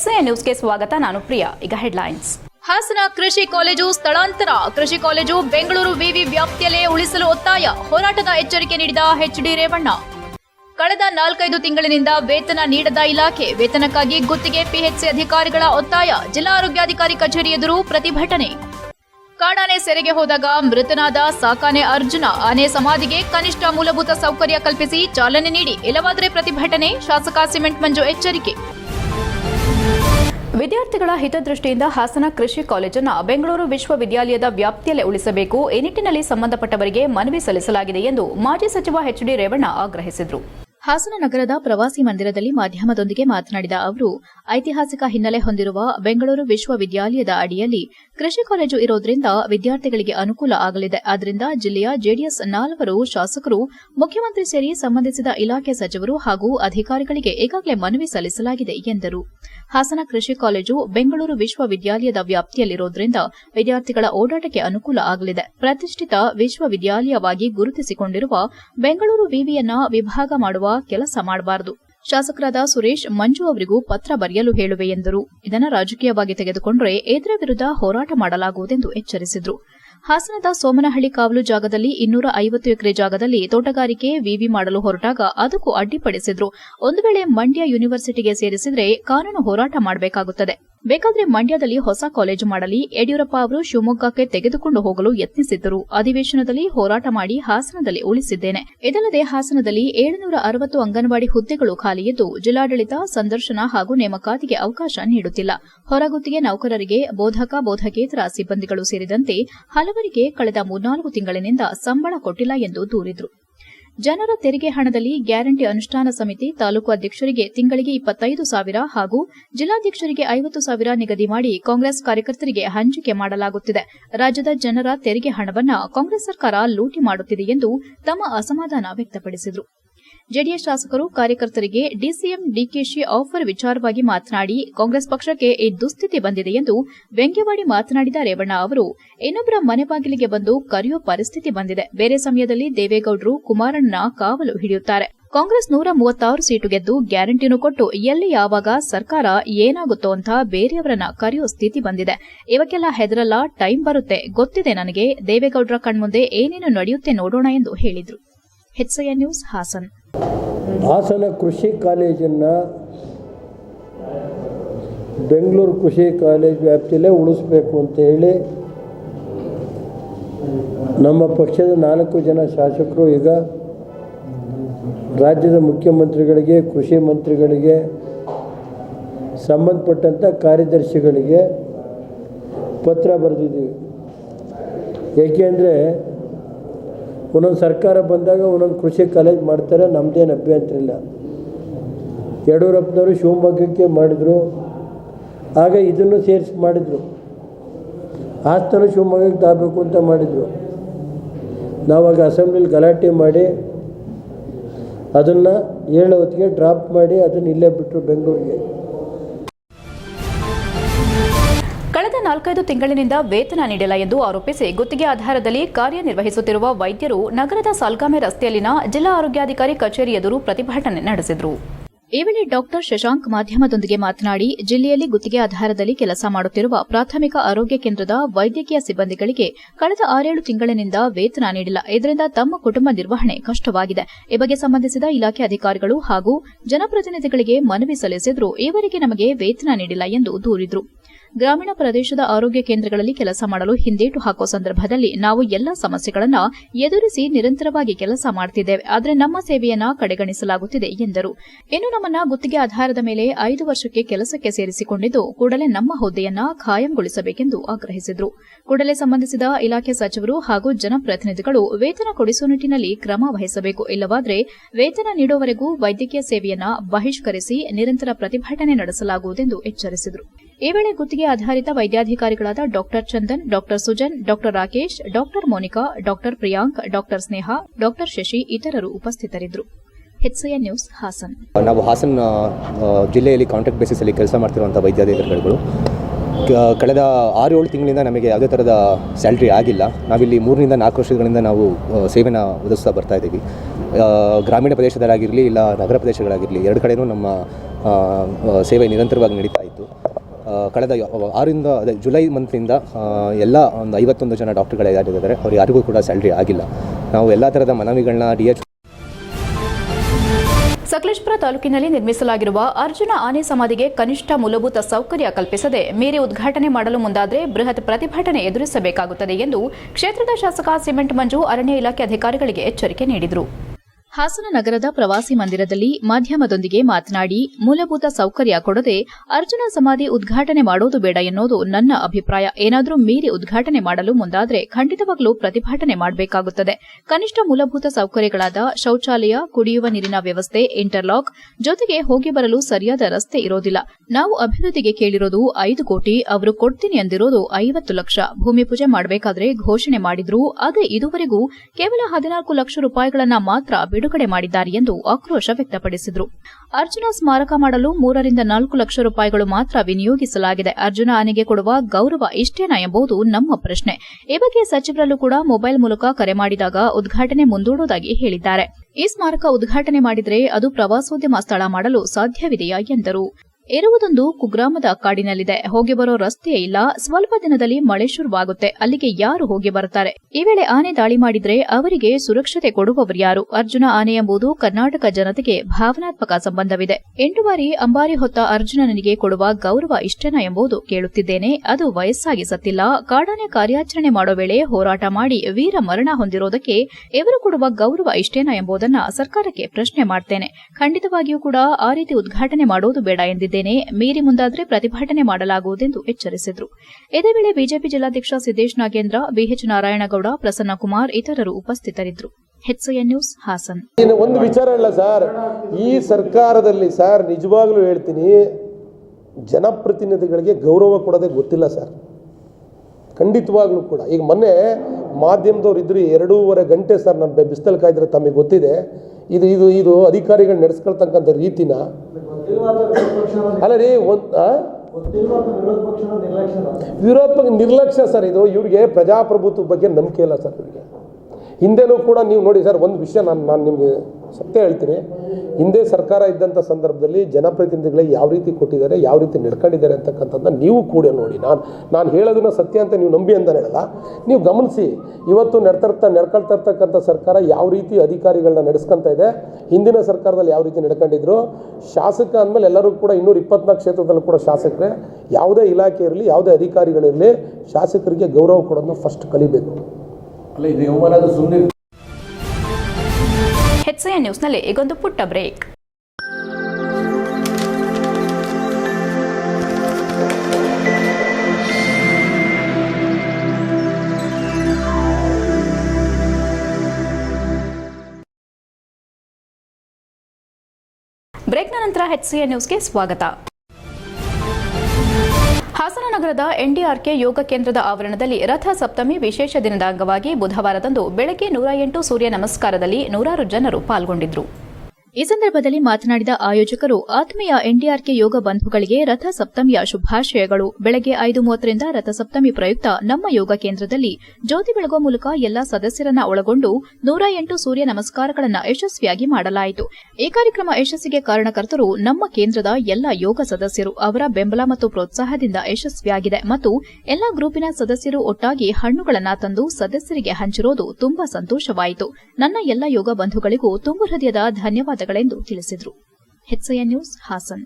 ಸ್ವಾಗತ. ನಾನು ಪ್ರಿಯಾ. ಈಗ ಹೆಡ್ಲೈನ್ಸ್ ಹಾಸನ ಕೃಷಿ ಕಾಲೇಜು ಸ್ಥಳಾಂತರ. ಕೃಷಿ ಕಾಲೇಜು ಬೆಂಗಳೂರು ವಿವಿ ವ್ಯಾಪ್ತಿಯಲ್ಲೇ ಉಳಿಸಲು ಒತ್ತಾಯ. ಹೋರಾಟದ ಎಚ್ಚರಿಕೆ ನೀಡಿದ ಎಚ್ಡಿ ರೇವಣ್ಣ. ಕಳೆದ ನಾಲ್ಕೈದು ತಿಂಗಳಿನಿಂದ ವೇತನ ನೀಡದ ಇಲಾಖೆ, ವೇತನಕ್ಕಾಗಿ ಗುತ್ತಿಗೆ ಪಿಎಚ್ಸಿ ಅಧಿಕಾರಿಗಳ ಒತ್ತಾಯ. ಜಿಲ್ಲಾ ಆರೋಗ್ಯಾಧಿಕಾರಿ ಕಚೇರಿ ಎದುರು ಪ್ರತಿಭಟನೆ. ಕಾಡಾನೆ ಸೆರೆಗೆ ಹೋದಾಗ ಮೃತನಾದ ಸಾಕಾನೆ ಅರ್ಜುನ, ಆನೆ ಸಮಾಧಿಗೆ ಕನಿಷ್ಠ ಮೂಲಭೂತ ಸೌಕರ್ಯ ಕಲ್ಪಿಸಿ ಚಾಲನೆ ನೀಡಿ. ಇಲ್ಲವಾದರೆ ಪ್ರತಿಭಟನೆ, ಶಾಸಕ ಸಿಮೆಂಟ್ ಮಂಜು ಎಚ್ಚರಿಕೆ. ವಿದ್ಯಾರ್ಥಿಗಳ ಹಿತದೃಷ್ಟಿಯಿಂದ ಹಾಸನ ಕೃಷಿ ಕಾಲೇಜನ್ನು ಬೆಂಗಳೂರು ವಿಶ್ವವಿದ್ಯಾಲಯದ ವ್ಯಾಪ್ತಿಯಲ್ಲೇ ಉಳಿಸಬೇಕು. ಈ ನಿಟ್ಟಿನಲ್ಲಿ ಸಂಬಂಧಪಟ್ಟವರಿಗೆ ಮನವಿ ಸಲ್ಲಿಸಲಾಗಿದೆ ಎಂದು ಮಾಜಿ ಸಚಿವ ಎಚ್ಡಿ ರೇವಣ್ಣ ಆಗ್ರಹಿಸಿದರು. ಹಾಸನ ನಗರದ ಪ್ರವಾಸಿ ಮಂದಿರದಲ್ಲಿ ಮಾಧ್ಯಮದೊಂದಿಗೆ ಮಾತನಾಡಿದ ಅವರು, ಐತಿಹಾಸಿಕ ಹಿನ್ನೆಲೆ ಹೊಂದಿರುವ ಬೆಂಗಳೂರು ವಿಶ್ವವಿದ್ಯಾಲಯದ ಅಡಿಯಲ್ಲಿ ಕೃಷಿ ಕಾಲೇಜು ಇರೋದ್ರಿಂದ ವಿದ್ಯಾರ್ಥಿಗಳಿಗೆ ಅನುಕೂಲ ಆಗಲಿದೆ. ಆದ್ದರಿಂದ ಜಿಲ್ಲೆಯ ಜೆಡಿಎಸ್ ನಾಲ್ವರು ಶಾಸಕರು, ಮುಖ್ಯಮಂತ್ರಿ ಸೇರಿ ಸಂಬಂಧಿಸಿದ ಇಲಾಖೆ ಸಚಿವರು ಹಾಗೂ ಅಧಿಕಾರಿಗಳಿಗೆ ಈಗಾಗಲೇ ಮನವಿ ಸಲ್ಲಿಸಲಾಗಿದೆ ಎಂದರು. ಹಾಸನ ಕೃಷಿ ಕಾಲೇಜು ಬೆಂಗಳೂರು ವಿಶ್ವವಿದ್ಯಾಲಯದ ವ್ಯಾಪ್ತಿಯಲ್ಲಿರೋದ್ರಿಂದ ವಿದ್ಯಾರ್ಥಿಗಳ ಓಡಾಟಕ್ಕೆ ಅನುಕೂಲ ಆಗಲಿದೆ. ಪ್ರತಿಷ್ಠಿತ ವಿಶ್ವವಿದ್ಯಾಲಯವಾಗಿ ಗುರುತಿಸಿಕೊಂಡಿರುವ ಬೆಂಗಳೂರು ವಿವಿಯನ್ನ ವಿಭಾಗ ಮಾಡುವ ಕೆಲಸ ಮಾಡಬಾರದು. ಶಾಸಕರಾದ ಸುರೇಶ್, ಮಂಜು ಅವರಿಗೂ ಪತ್ರ ಬರೆಯಲು ಹೇಳುವೆ ಎಂದರು. ಇದನ್ನು ರಾಜಕೀಯವಾಗಿ ತೆಗೆದುಕೊಂಡರೆ ಏದ್ರ ವಿರುದ್ಧ ಹೋರಾಟ ಮಾಡಲಾಗುವುದೆಂದು ಎಚ್ಚರಿಸಿದರು. ಹಾಸನದ ಸೋಮನಹಳ್ಳಿ ಕಾವಲು ಜಾಗದಲ್ಲಿ ಇನ್ನೂರ ಐವತ್ತು ಎಕರೆ ಜಾಗದಲ್ಲಿ ತೋಟಗಾರಿಕೆ ವಿವಿ ಮಾಡಲು ಹೊರಟಾಗ ಅದಕ್ಕೂ ಅಡ್ಡಿಪಡಿಸಿದ್ರು. ಒಂದು ವೇಳೆ ಮಂಡ್ಯ ಯೂನಿವರ್ಸಿಟಿಗೆ ಸೇರಿಸಿದರೆ ಕಾನೂನು ಹೋರಾಟ ಮಾಡಬೇಕಾಗುತ್ತದೆ. ಬೇಕಾದ್ರೆ ಮಂಡ್ಯದಲ್ಲಿ ಹೊಸ ಕಾಲೇಜು ಮಾಡಲಿ, ಯಡಿಯೂರಪ್ಪ ಅವರು ಶಿವಮೊಗ್ಗಕ್ಕೆ ತೆಗೆದುಕೊಂಡು ಹೋಗಲು ಯತ್ನಿಸಿದ್ದರು. ಅಧಿವೇಶನದಲ್ಲಿ ಹೋರಾಟ ಮಾಡಿ ಹಾಸನದಲ್ಲಿ ಉಳಿಸಿದ್ದೇನೆ. ಇದಲ್ಲದೆ ಹಾಸನದಲ್ಲಿ ಏಳುನೂರ ಅರವತ್ತು ಅಂಗನವಾಡಿ ಹುದ್ದೆಗಳು ಖಾಲಿಯಿದ್ದು ಜಿಲ್ಲಾಡಳಿತ ಸಂದರ್ಶನ ಹಾಗೂ ನೇಮಕಾತಿಗೆ ಅವಕಾಶ ನೀಡುತ್ತಿಲ್ಲ. ಹೊರಗುತ್ತಿಗೆ ನೌಕರರಿಗೆ ಬೋಧಕ, ಬೋಧಕೇತರ ಸಿಬ್ಬಂದಿಗಳು ಸೇರಿದಂತೆ ಹಲವರಿಗೆ ಕಳೆದ ಮೂರ್ನಾಲ್ಕು ತಿಂಗಳಿನಿಂದ ಸಂಬಳ ಕೊಟ್ಟಿಲ್ಲ ಎಂದು ದೂರಿದರು. ಜನರ ತೆರಿಗೆ ಹಣದಲ್ಲಿ ಗ್ಯಾರಂಟಿ ಅನುಷ್ಠಾನ ಸಮಿತಿ ತಾಲೂಕು ಅಧ್ಯಕ್ಷರಿಗೆ ತಿಂಗಳಿಗೆ ಇಪ್ಪತ್ತೈದು ಸಾವಿರ ಹಾಗೂ ಜಿಲ್ಲಾಧ್ಯಕ್ಷರಿಗೆ ಐವತ್ತು ಸಾವಿರ ನಿಗದಿ ಮಾಡಿ ಕಾಂಗ್ರೆಸ್ ಕಾರ್ಯಕರ್ತರಿಗೆ ಹಂಚಿಕೆ ಮಾಡಲಾಗುತ್ತಿದೆ. ರಾಜ್ಯದ ಜನರ ತೆರಿಗೆ ಹಣವನ್ನು ಕಾಂಗ್ರೆಸ್ ಸರ್ಕಾರ ಲೂಟಿ ಮಾಡುತ್ತಿದೆ ಎಂದು ತಮ್ಮ ಅಸಮಾಧಾನ ವ್ಯಕ್ತಪಡಿಸಿದರು. ಜೆಡಿಎಸ್ ಶಾಸಕರು ಕಾರ್ಯಕರ್ತರಿಗೆ ಡಿಸಿಎಂ ಡಿಕೆಶಿ ಆಫರ್ ವಿಚಾರವಾಗಿ ಮಾತನಾಡಿ ಕಾಂಗ್ರೆಸ್ ಪಕ್ಷಕ್ಕೆ ಈ ದುಸ್ಥಿತಿ ಬಂದಿದೆ ಎಂದು ವ್ಯಂಗ್ಯವಾಡಿ ಮಾತನಾಡಿದ ರೇವಣ್ಣ ಅವರು, ಇನ್ನೊಬ್ಬರ ಮನೆ ಬಾಗಿಲಿಗೆ ಬಂದು ಕರೆಯುವ ಪರಿಸ್ಥಿತಿ ಬಂದಿದೆ. ಬೇರೆ ಸಮಯದಲ್ಲಿ ದೇವೇಗೌಡರು ಕುಮಾರಣ್ಣ ಕಾವಲು ಹಿಡಿಯುತ್ತಾರೆ. ಕಾಂಗ್ರೆಸ್ ನೂರ ಮೂವತ್ತಾರು ಸೀಟು ಗೆದ್ದು ಗ್ಯಾರಂಟಿನೂ ಕೊಟ್ಟು ಎಲ್ಲಿ ಯಾವಾಗ ಸರ್ಕಾರ ಏನಾಗುತ್ತೋ ಅಂತ ಬೇರೆಯವರನ್ನ ಕರೆಯೋ ಸ್ಥಿತಿ ಬಂದಿದೆ. ಇವಕ್ಕೆಲ್ಲ ಹೆದರಲ್ಲ, ಟೈಮ್ ಬರುತ್ತೆ. ಗೊತ್ತಿದೆ ನನಗೆ. ದೇವೇಗೌಡರ ಕಣ್ಮುಂದೆ ಏನೇನು ನಡೆಯುತ್ತೆ ನೋಡೋಣ ಎಂದು ಹೇಳಿದರು. ನ್ಯೂಸ್ ಹಾಸನ್. ಹಾಸನ ಕೃಷಿ ಕಾಲೇಜನ್ನು ಬೆಂಗಳೂರು ಕೃಷಿ ಕಾಲೇಜ್ ವ್ಯಾಪ್ತಿಯಲ್ಲೇ ಉಳಿಸ್ಬೇಕು ಅಂತ ಹೇಳಿ ನಮ್ಮ ಪಕ್ಷದ ನಾಲ್ಕು ಜನ ಶಾಸಕರು ಈಗ ರಾಜ್ಯದ ಮುಖ್ಯಮಂತ್ರಿಗಳಿಗೆ, ಕೃಷಿ ಮಂತ್ರಿಗಳಿಗೆ ಸಂಬಂಧಪಟ್ಟಂಥ ಕಾರ್ಯದರ್ಶಿಗಳಿಗೆ ಪತ್ರ ಬರೆದಿದ್ದೀವಿ. ಏಕೆಂದರೆ ಒಂದೊಂದು ಸರ್ಕಾರ ಬಂದಾಗ ಒಂದೊಂದು ಕೃಷಿ ಕಾಲೇಜ್ ಮಾಡ್ತಾರೆ ನಮ್ಮದೇನು ಅಭ್ಯಂತರ ಇಲ್ಲ. ಯಡಿಯೂರಪ್ಪನವರು ಶಿವಮೊಗ್ಗಕ್ಕೆ ಮಾಡಿದರು. ಆಗ ಇದನ್ನು ಸೇರಿಸಿ ಮಾಡಿದರು. ಆಸ್ತನ ಶಿವಮೊಗ್ಗಕ್ಕೆ ತಾಬೇಕು ಅಂತ ಮಾಡಿದರು. ನಾವಾಗ ಅಸೆಂಬ್ಲಿಲಿ ಗಲಾಟೆ ಮಾಡಿ ಅದನ್ನು ಏಳು ಹೊತ್ತಿಗೆ ಡ್ರಾಪ್ ಮಾಡಿ ಅದನ್ನು ಇಲ್ಲೇ ಬಿಟ್ಟರು ಬೆಂಗಳೂರಿಗೆ. ನಾಲ್ಕೈದು ತಿಂಗಳಿನಿಂದ ವೇತನ ನೀಡಿಲ್ಲ ಎಂದು ಆರೋಪಿಸಿ ಗುತ್ತಿಗೆ ಆಧಾರದಲ್ಲಿ ಕಾರ್ಯನಿರ್ವಹಿಸುತ್ತಿರುವ ವೈದ್ಯರು ನಗರದ ಸಾಲ್ಗಾಮೆ ರಸ್ತೆಯಲ್ಲಿನ ಜಿಲ್ಲಾ ಆರೋಗ್ಯಾಧಿಕಾರಿ ಕಚೇರಿ ಎದುರು ಪ್ರತಿಭಟನೆ ನಡೆಸಿದರು. ಈ ವೇಳೆ ಡಾಕ್ಟರ್ ಶಶಾಂಕ್ ಮಾಧ್ಯಮದೊಂದಿಗೆ ಮಾತನಾಡಿ, ಜಿಲ್ಲೆಯಲ್ಲಿ ಗುತ್ತಿಗೆ ಆಧಾರದಲ್ಲಿ ಕೆಲಸ ಮಾಡುತ್ತಿರುವ ಪ್ರಾಥಮಿಕ ಆರೋಗ್ಯ ಕೇಂದ್ರದ ವೈದ್ಯಕೀಯ ಸಿಬ್ಬಂದಿಗಳಿಗೆ ಕಳೆದ ಆರೇಳು ತಿಂಗಳಿನಿಂದ ವೇತನ ನೀಡಿಲ್ಲ. ಇದರಿಂದ ತಮ್ಮ ಕುಟುಂಬ ನಿರ್ವಹಣೆ ಕಷ್ಟವಾಗಿದೆ. ಈ ಬಗ್ಗೆ ಸಂಬಂಧಿಸಿದ ಇಲಾಖೆ ಅಧಿಕಾರಿಗಳು ಹಾಗೂ ಜನಪ್ರತಿನಿಧಿಗಳಿಗೆ ಮನವಿ ಸಲ್ಲಿಸಿದ್ರು. ಈವರೆಗೆ ನಮಗೆ ವೇತನ ನೀಡಿಲ್ಲ ಎಂದು ದೂರಿದರು. ಗ್ರಾಮೀಣ ಪ್ರದೇಶದ ಆರೋಗ್ಯ ಕೇಂದ್ರಗಳಲ್ಲಿ ಕೆಲಸ ಮಾಡಲು ಹಿಂದೇಟು ಹಾಕುವ ಸಂದರ್ಭದಲ್ಲಿ ನಾವು ಎಲ್ಲ ಸಮಸ್ಯೆಗಳನ್ನು ಎದುರಿಸಿ ನಿರಂತರವಾಗಿ ಕೆಲಸ ಮಾಡುತ್ತಿದ್ದೇವೆ ಆದರೆ ನಮ್ಮ ಸೇವೆಯನ್ನ ಕಡೆಗಣಿಸಲಾಗುತ್ತಿದೆ ಎಂದರು. ಇನ್ನು ನಮ್ಮನ್ನ ಗುತ್ತಿಗೆ ಆಧಾರದ ಮೇಲೆ ಐದು ವರ್ಷಕ್ಕೆ ಕೆಲಸಕ್ಕೆ ಸೇರಿಸಿಕೊಂಡಿದ್ದು ಕೂಡಲೇ ನಮ್ಮ ಹುದ್ದೆಯನ್ನ ಖಾಯಂಗೊಳಿಸಬೇಕೆಂದು ಆಗ್ರಹಿಸಿದರು. ಕೂಡಲೇ ಸಂಬಂಧಿಸಿದ ಇಲಾಖೆ ಸಚಿವರು ಹಾಗೂ ಜನಪ್ರತಿನಿಧಿಗಳು ವೇತನ ಕೊಡಿಸುವ ನಿಟ್ಟಿನಲ್ಲಿ ಕ್ರಮ ವಹಿಸಬೇಕು. ಇಲ್ಲವಾದರೆ ವೇತನ ನೀಡುವವರೆಗೂ ವೈದ್ಯಕೀಯ ಸೇವೆಯನ್ನ ಬಹಿಷ್ಕರಿಸಿ ನಿರಂತರ ಪ್ರತಿಭಟನೆ ನಡೆಸಲಾಗುವುದೆಂದು ಎಚ್ಚರಿಸಿದರು. ಈ ವೇಳೆ ಗುತ್ತಿಗೆ ಆಧಾರಿತ ವೈದ್ಯಾಧಿಕಾರಿಗಳಾದ doctor Chandan, doctor Sujan, doctor Rakesh, doctor Monika, doctor Priyank, doctor Sneha, doctor Shashi ಇತರರು ಉಪಸ್ಥಿತರಿದ್ದರು. H I N news, Hassan. ನಾವು ಹಾಸನ ಜಿಲ್ಲೆಯಲ್ಲಿ ಕಾಂಟ್ರಾಕ್ಟ್ ಬೇಸಿಸಲ್ಲಿ ಕೆಲಸ ಮಾಡ್ತಿರುವಂಥ ವೈದ್ಯಾಧಿಕಾರಿಗಳು. ಕಳೆದ ಆರು ಏಳು ತಿಂಗಳಿಂದ ನಮಗೆ ಯಾವುದೇ ಥರದ ಸ್ಯಾಲ್ರಿ ಆಗಿಲ್ಲ. ನಾವಿಲ್ಲಿ ಮೂರರಿಂದ ನಾಲ್ಕು ವರ್ಷಗಳಿಂದ ನಾವು ಸೇವೆನ ಒದಗಿಸ್ತಾ ಬರ್ತಾ ಇದ್ದೀವಿ. ಗ್ರಾಮೀಣ ಪ್ರದೇಶದಲ್ಲಾಗಿರಲಿ, ಇಲ್ಲ ನಗರ ಪ್ರದೇಶಗಳಾಗಿರಲಿ, ಎರಡು ಕಡೆಯೂ ನಮ್ಮ ಸೇವೆ ನಿರಂತರವಾಗಿ ನಡೀತಾ ಕಳೆದ ಆರಿಂದ, ಅದೇ ಜುಲೈ ಮಂತ್ನಿಂದ ಎಲ್ಲ ಒಂದು ಐವತ್ತೊಂದು ಜನ ಡಾಕ್ಟರ್ಗಳು ಯಾರಿದ್ದಾರೆ ಅವ್ರು ಯಾರಿಗೂ ಕೂಡ ಸ್ಯಾಲ್ರಿ ಆಗಿಲ್ಲ. ನಾವು ಎಲ್ಲ ಥರದ ಮನವಿಗಳನ್ನ ಡಿ ಎಚ್ ಸಕಲೇಶ್ಪುರ ತಾಲೂಕಿನಲ್ಲಿ ನಿರ್ಮಿಸಲಾಗಿರುವ ಅರ್ಜುನ ಆನೆ ಸಮಾಧಿಗೆ ಕನಿಷ್ಠ ಮೂಲಭೂತ ಸೌಕರ್ಯ ಕಲ್ಪಿಸದೆ ಮೇರೆ ಉದ್ಘಾಟನೆ ಮಾಡಲು ಮುಂದಾದರೆ ಬೃಹತ್ ಪ್ರತಿಭಟನೆ ಎದುರಿಸಬೇಕಾಗುತ್ತದೆ ಎಂದು ಕ್ಷೇತ್ರದ ಶಾಸಕ ಸಿಮೆಂಟ್ ಮಂಜು ಅರಣ್ಯ ಇಲಾಖೆ ಅಧಿಕಾರಿಗಳಿಗೆ ಎಚ್ಚರಿಕೆ ನೀಡಿದರು. ಹಾಸನ ನಗರದ ಪ್ರವಾಸಿ ಮಂದಿರದಲ್ಲಿ ಮಾಧ್ಯಮದೊಂದಿಗೆ ಮಾತನಾಡಿ ಮೂಲಭೂತ ಸೌಕರ್ಯ ಕೊಡದೆ ಅರ್ಜುನ ಸಮಾಧಿ ಉದ್ಘಾಟನೆ ಮಾಡೋದು ಬೇಡ ಎನ್ನುವುದು ನನ್ನ ಅಭಿಪ್ರಾಯ. ಏನಾದರೂ ಮೀರಿ ಉದ್ಘಾಟನೆ ಮಾಡಲು ಮುಂದಾದರೆ ಖಂಡಿತವಾಗಲೂ ಪ್ರತಿಭಟನೆ ಮಾಡಬೇಕಾಗುತ್ತದೆ. ಕನಿಷ್ಠ ಮೂಲಭೂತ ಸೌಕರ್ಯಗಳಾದ ಶೌಚಾಲಯ, ಕುಡಿಯುವ ನೀರಿನ ವ್ಯವಸ್ಥೆ, ಇಂಟರ್ಲಾಕ್ ಜೊತೆಗೆ ಹೋಗಿ ಬರಲು ಸರಿಯಾದ ರಸ್ತೆ ಇರೋದಿಲ್ಲ. ನಾವು ಅಭಿವೃದ್ಧಿಗೆ ಕೇಳಿರೋದು ಐದು ಕೋಟಿ, ಅವರು ಕೊಡ್ತೀನಿ ಅಂದಿರೋದು ಐವತ್ತು ಲಕ್ಷ. ಭೂಮಿ ಪೂಜೆ ಮಾಡಬೇಕಾದರೆ ಘೋಷಣೆ ಮಾಡಿದ್ರು, ಆದರೆ ಇದುವರೆಗೂ ಕೇವಲ ಹದಿನಾಲ್ಕು ಲಕ್ಷ ರೂಪಾಯಿಗಳನ್ನು ಮಾತ್ರ ಬಿಡುಗಡೆ ಮಾಡಿದ್ದಾರೆ ಎಂದು ಆಕ್ರೋಶ ವ್ಯಕ್ತಪಡಿಸಿದರು. ಅರ್ಜುನ ಸ್ಮಾರಕ ಮಾಡಲು ಮೂರರಿಂದ ನಾಲ್ಕು ಲಕ್ಷ ರೂಪಾಯಿಗಳು ಮಾತ್ರ ವಿನಿಯೋಗಿಸಲಾಗಿದೆ. ಅರ್ಜುನ ಆನೆಗೆ ಕೊಡುವ ಗೌರವ ಇಷ್ಟೇನಾ ಎಂಬುದು ನಮ್ಮ ಪ್ರಶ್ನೆ. ಈ ಬಗ್ಗೆ ಸಚಿವರಲ್ಲೂ ಕೂಡ ಮೊಬೈಲ್ ಮೂಲಕ ಕರೆ ಮಾಡಿದಾಗ ಉದ್ಘಾಟನೆ ಮುಂದೂಡುವುದಾಗಿ ಹೇಳಿದ್ದಾರೆ. ಈ ಸ್ಮಾರಕ ಉದ್ಘಾಟನೆ ಮಾಡಿದರೆ ಅದು ಪ್ರವಾಸೋದ್ಯಮ ಸ್ಥಳ ಮಾಡಲು ಸಾಧ್ಯವಿದೆಯಾ ಎಂದರು. ಇರುವುದೊಂದು ಕುಗ್ರಾಮದ ಕಾಡಿನಲ್ಲಿದೆ. ಹೋಗಿ ಬರೋ ರಸ್ತೆಯೇ ಇಲ್ಲ. ಸ್ವಲ್ಪ ದಿನದಲ್ಲಿ ಮಳೆ ಶುರುವಾಗುತ್ತೆ. ಅಲ್ಲಿಗೆ ಯಾರು ಹೋಗಿ ಬರುತ್ತಾರೆ? ಈ ವೇಳೆ ಆನೆ ದಾಳಿ ಮಾಡಿದ್ರೆ ಅವರಿಗೆ ಸುರಕ್ಷತೆ ಕೊಡುವವರು ಯಾರು? ಅರ್ಜುನ ಆನೆ ಎಂಬುದು ಕರ್ನಾಟಕ ಜನತೆಗೆ ಭಾವನಾತ್ಮಕ ಸಂಬಂಧವಿದೆ. ಎಂಟು ಬಾರಿ ಅಂಬಾರಿ ಹೊತ್ತ ಅರ್ಜುನನಿಗೆ ಕೊಡುವ ಗೌರವ ಇಷ್ಟೇನಾ ಎಂಬುದು ಕೇಳುತ್ತಿದ್ದೇನೆ. ಅದು ವಯಸ್ಸಾಗಿ ಸತ್ತಿಲ್ಲ. ಕಾಡಾನೆ ಕಾರ್ಯಾಚರಣೆ ಮಾಡೋ ವೇಳೆ ಹೋರಾಟ ಮಾಡಿ ವೀರ ಮರಣ ಹೊಂದಿರೋದಕ್ಕೆ ಇವರು ಕೊಡುವ ಗೌರವ ಇಷ್ಟೇನಾ ಎಂಬುದನ್ನ ಸರ್ಕಾರಕ್ಕೆ ಪ್ರಶ್ನೆ ಮಾಡ್ತೇನೆ. ಖಂಡಿತವಾಗಿಯೂ ಕೂಡ ಆ ರೀತಿ ಉದ್ಘಾಟನೆ ಮಾಡೋದು ಬೇಡ ಎಂದಿದ್ದೇನೆ ಮೀರಿ ಮುಂದಾದರೆ ಪ್ರತಿಭಟನೆ ಮಾಡಲಾಗುವುದೆಂದು ಎಚ್ಚರಿಸಿದರು. ಇದೇ ವೇಳೆ ಬಿಜೆಪಿ ಜಿಲ್ಲಾಧ್ಯಕ್ಷ ಸಿದ್ದೇಶ್ ನಾಗೇಂದ್ರ, ಬಿಎಚ್ ನಾರಾಯಣಗೌಡ ಪ್ರಸನ್ನಕುಮಾರ್ ಇತರರು ಉಪಸ್ಥಿತರಿದ್ದರು. ನ್ಯೂಸ್, ಹಾಸನ್. ಒಂದು ವಿಚಾರ ಇಲ್ಲ ಸರ್. ಈ ಸರ್ಕಾರದಲ್ಲಿ ಸರ್, ನಿಜವಾಗ್ಲೂ ಹೇಳ್ತೀನಿ, ಜನಪ್ರತಿನಿಧಿಗಳಿಗೆ ಗೌರವ ಕೊಡೋದೇ ಗೊತ್ತಿಲ್ಲ ಸರ್. ಖಂಡಿತವಾಗ್ಲೂ ಕೂಡ. ಈಗ ಮೊನ್ನೆ ಮಾಧ್ಯಮದವ್ರು ಇದ್ರಿ, ಎರಡೂವರೆ ಗಂಟೆ ಸರ್ ನಾನು ಬಿಸ್ತಲ್ ಕಾಯ್ದ್ರೆ, ತಮಗೆ ಗೊತ್ತಿದೆ. ಇದು ಇದು ಇದು ಅಧಿಕಾರಿಗಳು ನಡೆಸ್ಕೊಳ್ತಕ್ಕಂಥ ರೀತಿನ ಅಲ್ಲ ರೀ ಒಂದು ವಿರೋಧ ಪಕ್ಷ ನಿರ್ಲಕ್ಷ್ಯ ಸರ್ ಇದು. ಇವ್ರಿಗೆ ಪ್ರಜಾಪ್ರಭುತ್ವ ಬಗ್ಗೆ ನಂಬಿಕೆ ಇಲ್ಲ ಸರ್ ಇವ್ರಿಗೆ. ಹಿಂದೆನೂ ಕೂಡ ನೀವು ನೋಡಿ ಸರ್ ಒಂದು ವಿಷಯ ನಾನು ನಾನು ನಿಮಗೆ ಸತ್ಯ ಹೇಳ್ತೀನಿ. ಹಿಂದೆ ಸರ್ಕಾರ ಇದ್ದಂಥ ಸಂದರ್ಭದಲ್ಲಿ ಜನಪ್ರತಿನಿಧಿಗಳಿಗೆ ಯಾವ ರೀತಿ ಕೊಟ್ಟಿದ್ದಾರೆ, ಯಾವ ರೀತಿ ನಡ್ಕೊಂಡಿದ್ದಾರೆ ಅಂತಕ್ಕಂಥದ್ದನ್ನ ನೀವು ಕೂಡ ನೋಡಿ. ನಾನು ನಾನು ಹೇಳೋದನ್ನ ಸತ್ಯ ಅಂತ ನೀವು ನಂಬಿ ಅಂತ ಹೇಳಲ್ಲ ನೀವು ಗಮನಿಸಿ, ಇವತ್ತು ನಡ್ತರ್ತಾ, ನಡ್ಕೊಳ್ತಾ ಇರ್ತಕ್ಕಂಥ ಸರ್ಕಾರ ಯಾವ ರೀತಿ ಅಧಿಕಾರಿಗಳನ್ನ ನಡೆಸ್ಕೊಂತ ಇದೆ, ಹಿಂದಿನ ಸರ್ಕಾರದಲ್ಲಿ ಯಾವ ರೀತಿ ನಡ್ಕೊಂಡಿದ್ರು, ಶಾಸಕ ಅಂದಮೇಲೆ ಎಲ್ಲರೂ ಕೂಡ ಇನ್ನೂರ ಇಪ್ಪತ್ನಾಲ್ಕು ಕ್ಷೇತ್ರದಲ್ಲೂ ಕೂಡ ಶಾಸಕರೇ, ಯಾವುದೇ ಇಲಾಖೆ ಇರಲಿ, ಯಾವುದೇ ಅಧಿಕಾರಿಗಳಿರಲಿ, ಶಾಸಕರಿಗೆ ಗೌರವ ಕೊಡೋದನ್ನ ಫಸ್ಟ್ ಕಲಿಬೇಕು. ಹೆಚ್ಸಿಎನ್ ನ್ಯೂಸ್ನಲ್ಲಿ ಈಗೊಂದು ಪುಟ್ಟ ಬ್ರೇಕ್ ಬ್ರೇಕ್ನ ನಂತರ ಹೆಚ್ಸಿಎನ್ ನ್ಯೂಸ್ಗೆ ಸ್ವಾಗತ. ಹಾಸನ ನಗರದ ಎನ್ಡಿಆರ್ಕೆ ಯೋಗ ಕೇಂದ್ರದ ಆವರಣದಲ್ಲಿ ರಥ ಸಪ್ತಮಿ ವಿಶೇಷ ದಿನದ ಅಂಗವಾಗಿ ಬುಧವಾರದಂದು ಬೆಳಗ್ಗೆ ನೂರ ಎಂಟು ಸೂರ್ಯ ನಮಸ್ಕಾರದಲ್ಲಿ ನೂರಾರು ಜನರು ಪಾಲ್ಗೊಂಡಿದ್ರು. ಈ ಸಂದರ್ಭದಲ್ಲಿ ಮಾತನಾಡಿದ ಆಯೋಜಕರು, ಆತ್ಮೀಯ ಎನ್ಡಿಆರ್ಕೆ ಯೋಗ ಬಂಧುಗಳಿಗೆ ರಥ ಸಪ್ತಮಿಯ ಶುಭಾಶಯಗಳು. ಬೆಳಗ್ಗೆ ಐದು ಮೂವತ್ತರಿಂದ ರಥಸಪ್ತಮಿ ಪ್ರಯುಕ್ತ ನಮ್ಮ ಯೋಗ ಕೇಂದ್ರದಲ್ಲಿ ಜ್ಯೋತಿ ಬೆಳಗುವ ಮೂಲಕ ಎಲ್ಲಾ ಸದಸ್ಯರನ್ನ ಒಳಗೊಂಡು ನೂರ ಎಂಟು ಸೂರ್ಯ ನಮಸ್ಕಾರಗಳನ್ನು ಯಶಸ್ವಿಯಾಗಿ ಮಾಡಲಾಯಿತು. ಈ ಕಾರ್ಯಕ್ರಮ ಯಶಸ್ಸಿಗೆ ಕಾರಣಕರ್ತರು ನಮ್ಮ ಕೇಂದ್ರದ ಎಲ್ಲ ಯೋಗ ಸದಸ್ಯರು. ಅವರ ಬೆಂಬಲ ಮತ್ತು ಪ್ರೋತ್ಸಾಹದಿಂದ ಯಶಸ್ವಿಯಾಗಿದೆ ಮತ್ತು ಎಲ್ಲಾ ಗ್ರೂಪಿನ ಸದಸ್ಯರು ಒಟ್ಟಾಗಿ ಹಣ್ಣುಗಳನ್ನ ತಂದು ಸದಸ್ಯರಿಗೆ ಹಂಚಿರೋದು ತುಂಬಾ ಸಂತೋಷವಾಯಿತು. ನನ್ನ ಎಲ್ಲ ಯೋಗ ಬಂಧುಗಳಿಗೂ ತುಂಬು ಹೃದಯದ ಧನ್ಯವಾದಗಳೆಂದು ತಿಳಿಸಿದರು. H I N news, Hassan.